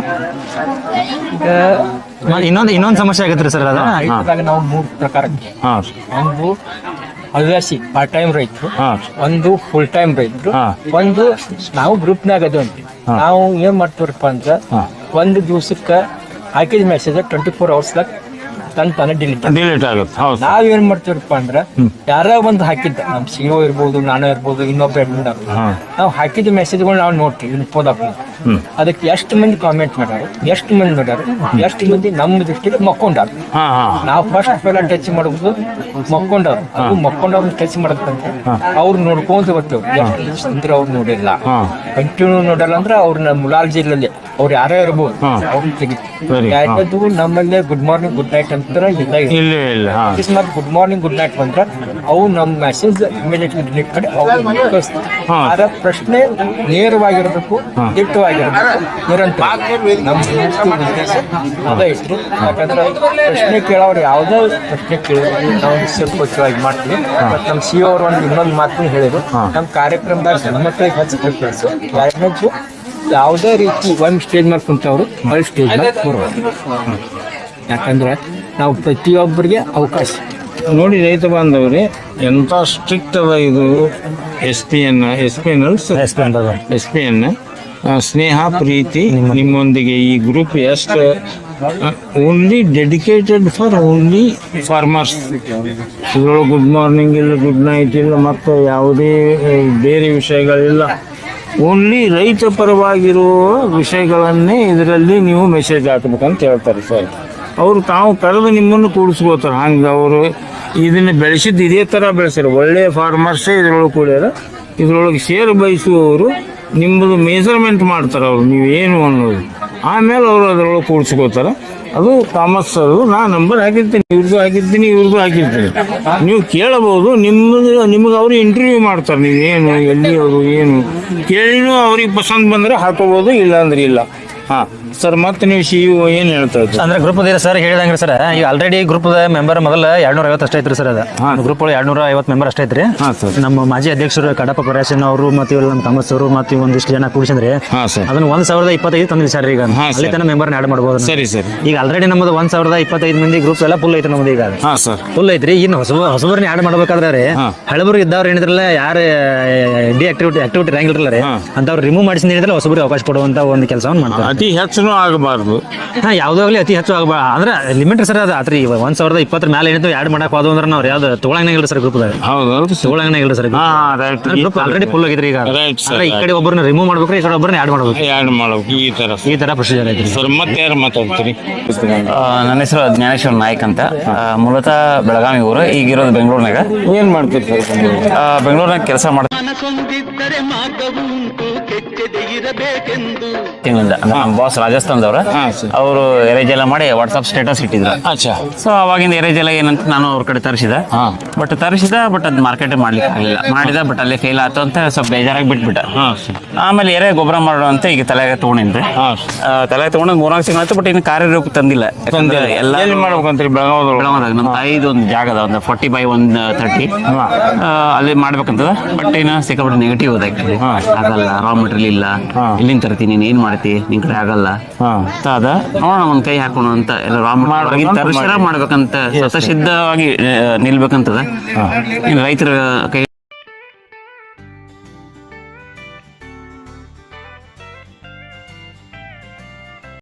ಇನ್ನೊಂದು ಇನ್ನೊಂದು ಸಮಸ್ಯೆ ಆಗುತ್ತೆ ಸರ್ ಅದ. ನಾವು ಮೂರು ಪ್ರಕಾರ ಹಾಂ ಒಂದು ಹವ್ಯಾಸಿ ಪಾರ್ಟ್ ಟೈಮ್ ರೈತರು. ಹಾಂ. ಒಂದು ಫುಲ್ ಟೈಮ್ ರೈತರು. ಹಾ. ಒಂದು ನಾವು ಗ್ರೂಪ್ನಾಗ ಅದು ನಾವು ಏನ್ ಮಾಡ್ತೀವಪ್ಪ ಅಂದ್ರೆ ಒಂದು ದಿವ್ಸಕ್ಕೆ ಹಾಕಿದ ಮೆಸೇಜ್ ಟ್ವೆಂಟಿ ಫೋರ್ ಅವರ್ಸ್ದಾಗ ತನ್ನ ತಾನೇ ಡಿಲೀಟ್ ಡಿಲೀಟ್ ಆಗುತ್ತೆ ಹೌದು. ನಾವ್ ಏನ್ ಮಾಡ್ತೀವಪ್ಪ ಅಂದ್ರೆ ಯಾರೋ ಒಂದು ಹಾಕಿದ್ದ ನಮ್ ಸಿಂಗೋ ಇರ್ಬೋದು ನಾನು ಇರ್ಬೋದು ಇನ್ನೊಬ್ಬ admin ಅವ್ರು. ಹಾಂ. ನಾವು ಹಾಕಿದ ಮೆಸೇಜ್ಗಳು ನಾವು ನೋಡ್ತೀವಿ ಇನ್ಫೋದಾಗ ಅದಕ್ಕೆ ಎಷ್ಟು ಮಂದಿ ಕಾಮೆಂಟ್ ಮಾಡ್ಯಾರ ಎಷ್ಟು ಮಂದಿ ನೋಡ್ಯಾರ ಎಷ್ಟು ಮಂದಿ ನಮ್ಮ ದೃಷ್ಟಿಗೆ ಮಕ್ಕೊಂಡಾರ. ನಾವು ಫಸ್ಟ್ ಫೆಲ ಟಚ್ ಮಾಡಬಹುದು ಮಕ್ಕೊಂಡವ್ರು ಅದು ಮಕ್ಕೊಂಡವ್ರನ್ನ ಟಚ್ ಮಾಡಬೇಕಂತ ಅವ್ರು ನೋಡ್ಕೊಂತ ಬರ್ತೇವೆ ಅಂದ್ರೆ ಅವ್ರು ನೋಡಿಲ್ಲ. ಕಂಟಿನ್ಯೂ ನೋಡಲ್ಲ ಅಂದ್ರೆ ಅವ್ರನ್ನ ಮುಲಾಲ್ ಜಿಲ್ಲೆಯಲ್ಲಿ ಅವ್ರು ಯಾರೇ ಇರ್ಬೋದು. ಅವ್ರು. ನಮ್ಮಲ್ಲೇ ಗುಡ್ ಮಾರ್ನಿಂಗ್ ಗುಡ್ ನೈಟ್ ಅಂತಾರೆ ಅಕಸ್ಮಾತ್ ಗುಡ್ ಮಾರ್ನಿಂಗ್ ಗುಡ್ ನೈಟ್ ಬಂದ್ರೆ ಅವು ನಮ್ಮ ಮೆಸೇಜ್ ಇಮಿಡಿಯೇಟ್ಲಿ ಡಿಲೀಟ್ ಮಾಡಿ ಅವ್ರು. ಆದ್ರೆ ಪ್ರಶ್ನೆ ನೇರವಾಗಿರ್ಬೇಕು ನಿರಂತರ. ಅದ ಯಾಕಂದ್ರೆ ಪ್ರಶ್ನೆ ಕೇಳೋರು ಯಾವುದೇ ಪ್ರಶ್ನೆ ಕೇಳಿದ್ರು ನಾವು ನಿಸ್ಸಂಕೋಚವಾಗಿ ಮಾಡ್ತೀವಿ. ಮತ್ತು ನಮ್ಮ ಸಿ ಅವರು ಒಂದು ಇನ್ನೊಂದು ಮಾತು ಹೇಳಿದ್ರು. ನಮ್ಮ ಕಾರ್ಯಕ್ರಮದಾಗ ಹೆಣ್ಮಕ್ಳಿಗೆ ಹಚ್ಚಿ ಕೆಲಸ ಎರಡನೇದು ಯಾವುದೇ ರೀತಿ ಒಂದು ಸ್ಟೇಜ್ ಮೇಲೆ ಕುಂತವ್ರು ಬರೀ ಸ್ಟೇಜ್ ಮೇಲೆ ಯಾಕಂದ್ರೆ ನಾವು ಪ್ರತಿಯೊಬ್ಬರಿಗೆ ಅವಕಾಶ. ನೋಡಿ ರೈತ ಬಾಂಧವ್ರಿ ಎಂತ ಸ್ಟ್ರಿಕ್ಟ್ ಅದ ಇದು S P N S P N S P N S P N ಸ್ನೇಹ, ಪ್ರೀತಿ ನಿಮ್ಮೊಂದಿಗೆ ಈ ಗ್ರೂಪ್ ಎಷ್ಟು only dedicated for only farmers ಇದ್ರೊಳಗೆ ಗುಡ್ ಮಾರ್ನಿಂಗ್ ಇಲ್ಲ ಗುಡ್ ನೈಟ್ ಇಲ್ಲ, ಮತ್ತು ಯಾವುದೇ ಬೇರೆ ವಿಷಯಗಳಿಲ್ಲ. ಓನ್ಲಿ ರೈತ ಪರವಾಗಿರುವ ವಿಷಯಗಳನ್ನೇ ಇದರಲ್ಲಿ ನೀವು ಮೆಸೇಜ್ ಹಾಕ್ಬೇಕಂತ ಹೇಳ್ತಾರೆ ಸರ್. ಅವರು ತಾವು ಕರೆದು ನಿಮ್ಮನ್ನು ಕೂಡಿಸ್ಕೋತಾರೆ. ಹಂಗೆ ಅವರು ಇದನ್ನು ಬೆಳೆಸಿದ್ದು ಇದೇ ಥರ ಬೆಳೆಸ್ಯಾರ ಒಳ್ಳೆಯ ಫಾರ್ಮರ್ಸೇ ಇದರೊಳಗೆ ಕೂಡ್ಯಾರ ಇದರೊಳಗೆ ಸೇರು ಬಯಸುವವರು ನಿಮ್ಮದು ಮೇಜರ್ಮೆಂಟ್ ಮಾಡ್ತಾರೆ ಅವರು, ನೀವು ಏನು ಅನ್ನೋದು. ಆಮೇಲೆ ಅವರು ಅದರೊಳಗೆ ಕೂಡಿಸ್ಕೋತಾರೆ. ಅದು ಕಾಮರ್ಸ್ ಸರ್ ನಾ ನಂಬರ್ ಹಾಕಿರ್ತೀನಿ ಇವ್ರದ್ದು ಹಾಕಿರ್ತೀನಿ ಇವ್ರದ್ದು ಹಾಕಿರ್ತೀನಿ. ನೀವು ಕೇಳಬಹುದು ನಿಮ್ಮದು ನಿಮಗೆ ಅವರು ಇಂಟರ್ವ್ಯೂ ಮಾಡ್ತಾರೆ, ನೀವು ಏನು ಎಲ್ಲಿ ಅವರು ಏನು. ಕೇಳಿನೂ ಅವ್ರಿಗೆ ಪಸಂದ್ ಬಂದರೆ ಹಾಕೋಬೋದು ಇಲ್ಲಾಂದ್ರೆ ಇಲ್ಲ. ಹಾಂ. ಸರ್ ಮತ್ತೆ ನೀವು ಸಿ ಇ ಏನು ಹೇಳ್ತಾ ಇದ್ದೀರಿ? ಅಂದ್ರೆ ಗ್ರೂಪ್ ಇದೆ ಸರ್ ಹೇಳಿದಂಗೆ ಸರ್ ಈಗ ಆಲ್ರೆಡಿ ಗ್ರೂಪ್ ಮೆಂಬರ್ ಮೊದಲ ಎರಡ್ನೂರ ಐವತ್ತು ಅಷ್ಟೇ ಐತ್ರಿ ಸರ್ ಅದು. ಗ್ರೂಪ್ ಒಳಗೆ ಎರಡ್ನೂರ ಐವತ್ತು ಮೆಂಬರ್ ಅಷ್ಟೇ ಐತ್ರಿ ಹಾಂ ಸರ್ ನಮ್ಮ ಮಾಜಿ ಅಧ್ಯಕ್ಷರು ಕಡಪ ಪರೇಶನ್ ಅವರು ಮತ್ತು ಇವ್ರು ನಮ್ಮ ತಮಸ್ಸರು ಅವರು ಮತ್ತು ಒಂದಿಷ್ಟು ಜನ ಕೂಡಿಸಿದ್ರೆ ಹಾಂ ಸರ್ ಅದನ್ನ ಒಂದ್ ಸಾವಿರದ ಇಪ್ಪತ್ತೈದು ತಂದಿಲ್ಲ ಸರ್ ಈಗ. ಹಾಂ, ಅಲ್ಲಿ ಸರ್. ತನಕ ಮೆಂಬರ್ ಆಡ್ ಮಾಡ್ಬೋದು. ಸರಿ ಸರಿ ಈಗ ಆಲ್ರೆಡಿ ನಮ್ಮದು ಒಂದ್ ಸಾವಿರದ ಇಪ್ಪತ್ತೈದು ಮಂದಿ ಗ್ರೂಪ್ ಎಲ್ಲ ಫುಲ್ ಐತ್ರಿ ನಮ್ದು ಈಗ. ಹಾಂ ಸರ್ ಫುಲ್ ಐತ್ರಿ. ಇನ್ನು ಹೊಸ ಹೊಸಬರ್ನ ಆಡ್ ಮಾಡ್ಬೇಕಾದ್ರೆ ರೀ ಹಾ. ಹಳಬರು ಇದ್ದವ್ರು ಏನಿದ್ರಲ್ಲ ಯಾರು ಡಿ ಆಕ್ಟಿವಿಟಿ ಆಕ್ಟಿವಿಟಿ ಇರಂಗಿಲ್ಲ ರೀ ಹಾ. ಅಂತವ್ರು ರಿಮೂವ್ ಮಾಡಿಸಿ ಏನಿದ್ರೆ ಹೊಸಬರಿಗೆ ಅವಕಾಶ ಕೊಡುವಂತ ಒಂದು ಕೆಲಸವನ್ನು ಮಾಡ್ತಾರೆ. ಅತಿ ಹೆಚ್ಚು ಆಗಬಾರ್ದು. ಹಾ ಯಾವ್ದಾಗ್ಲಿ ಅತಿ ಹೆಚ್ಚು ಆಗಬಾರ್ದು ಅಂದ್ರೆ ಲಿಮಿಟ್ ಸರ್ ಅದು. ಆತ್ರಿ ಇವಾಗ ಒಂದ್ ಸಾವಿರದ ಇಪ್ಪತ್ತರ ಮೇಲೆ ಏನಿತ್ತು ಆ್ಯಡ್ ಮಾಡಕ್ ಹೋದ್ವು ಅಂದ್ರೆ ನಾವು ಯಾವ್ದು ಇಲ್ಲ ಸರ್ ಗ್ರೂಪ್ ಹೌದು ಹೌದು ಸರ್ ತಗೊಳಂಗಿಲ್ಲ ಸರ್ ಹಾಂ ರೈಟ್ ಗ್ರೂಪ್ ಆಲ್ರೆಡಿ ಫುಲ್ ಆಗಿದ್ರಿ ಈಗ. ಅಂದ್ರೆ ಈ ಕಡೆ ಒಬ್ಬರನ್ನ ರಿಮೂವ್ ಮಾಡ್ಬೇಕು ಈ ಕಡೆ ಒಬ್ಬರನ್ನ ಆಡ್ ಮಾಡ್ಬೇಕು ಆ್ಯಡ್ ಮಾಡ್ಬೇಕು ಈ ಥರ ಈ ಥರ ಪ್ರೊಸೀಜರ್ ಐತ್ರಿ. ಸರ್ ಮತ್ತೆ ಯಾರು ಮಾತಾಡ್ತೀರಿ? ಆ, ನನ್ನ ಹೆಸರು ಜ್ಞಾನೇಶ್ವರ ನಾಯ್ಕ್ ಅಂತ. ಆ, ಮೂಲತಃ ಬೆಳಗಾವಿ ಊರು ಈಗಿರೋದು ಬೆಂಗಳೂರಿನಾಗ. ಏನು ಮಾಡ್ತೀರಿ ಸರ್ ಬಂದು? ಬೆಂಗಳೂರಿನಾಗ ಕೆಲಸ ಮಾಡ್ತಾರೆ ಬಾಸ್ ಅಂದ್ರೆ ನಮ್ಮ ಬಾಸ್ ರಾಜಸ್ಥಾನದವ್ರ. ಅವರು ಎರೇಜ್ ಎಲ್ಲ ಮಾಡಿ ವಾಟ್ಸ್ಆಪ್ ಸ್ಟೇಟಸ್ ಇಟ್ಟಿದ್ರು. ಅಚ್ಚಾ. ಸೊ ಅವಾಗಿಂದ ಎರೇಜ್ ಎಲ್ಲ ಏನಂತ ನಾನು ಅವ್ರ ಕಡೆ ತರಿಸಿದ. ಬಟ್ ತರಿಸಿದ ಬಟ್ ಅದ್ ಮಾರ್ಕೆಟ್ ಮಾಡ್ಲಿಕ್ಕೆ ಆಗಲಿಲ್ಲ. ಮಾಡಿದ ಬಟ್ ಅಲ್ಲಿ ಫೇಲ್ ಆಯ್ತು ಅಂತ ಸ್ವಲ್ಪ ಬೇಜಾರಾಗಿ ಬಿಟ್ಬಿಟ್ಟ. ಆಮೇಲೆ ಎರೆ ಗೊಬ್ಬರ ಮಾಡೋ ಅಂತ ಈಗ ತಲೆಗೆ ತಗೊಂಡಿದ್ದೆ ತಲೆ ತಲೆಗೆ ತಗೊಂಡು ಮೂರ್ನಾಲ್ಕು ತಿಂಗಳಾಯ್ತು ಬಟ್ ಇನ್ನು ಕಾರ್ಯರೂಪ ತಂದಿಲ್ಲ. ಎಲ್ಲ ಮಾಡ್ಬೇಕಂತ ಬೆಳಗಾವದಾಗ ನಮ್ಮ ಐದು ಒಂದು ಜಾಗದ ಒಂದು ಫೋರ್ಟಿ ಬೈ ಒಂದು ತರ್ಟಿ ಅಲ್ಲಿ ಮಾಡ್ಬೇಕಂತದ ಬಟ್ ಏನೋ ಸಿಕ್ಕಾಪಟ್ಟೆ ನೆಗೆಟಿವ್ ಅದಕ್ಕೆ ಆಗಲ್ಲ ರಾ ಮೆಟೀರಿಯಲ್ ಇಲ್ಲ. ಇಲ್ಲಿಂದ ತರ್ತೀನಿ ನೀನು ಏನು ಮಾಡ್ತಿ? ನಿನ್ ಕಡೆ ಆಗಲ್ಲ. ಅದ. ನೋಡೋಣ ಒಂದ್ ಕೈ ಹಾಕೋಣ ಅಂತ ಎಲ್ಲ ಮಾಡ್ಬೇಕಂತ ಸಿದ್ಧವಾಗಿ ನಿಲ್ಬೇಕಂತದ. ಇನ್ನು ರೈತರ ಕೈ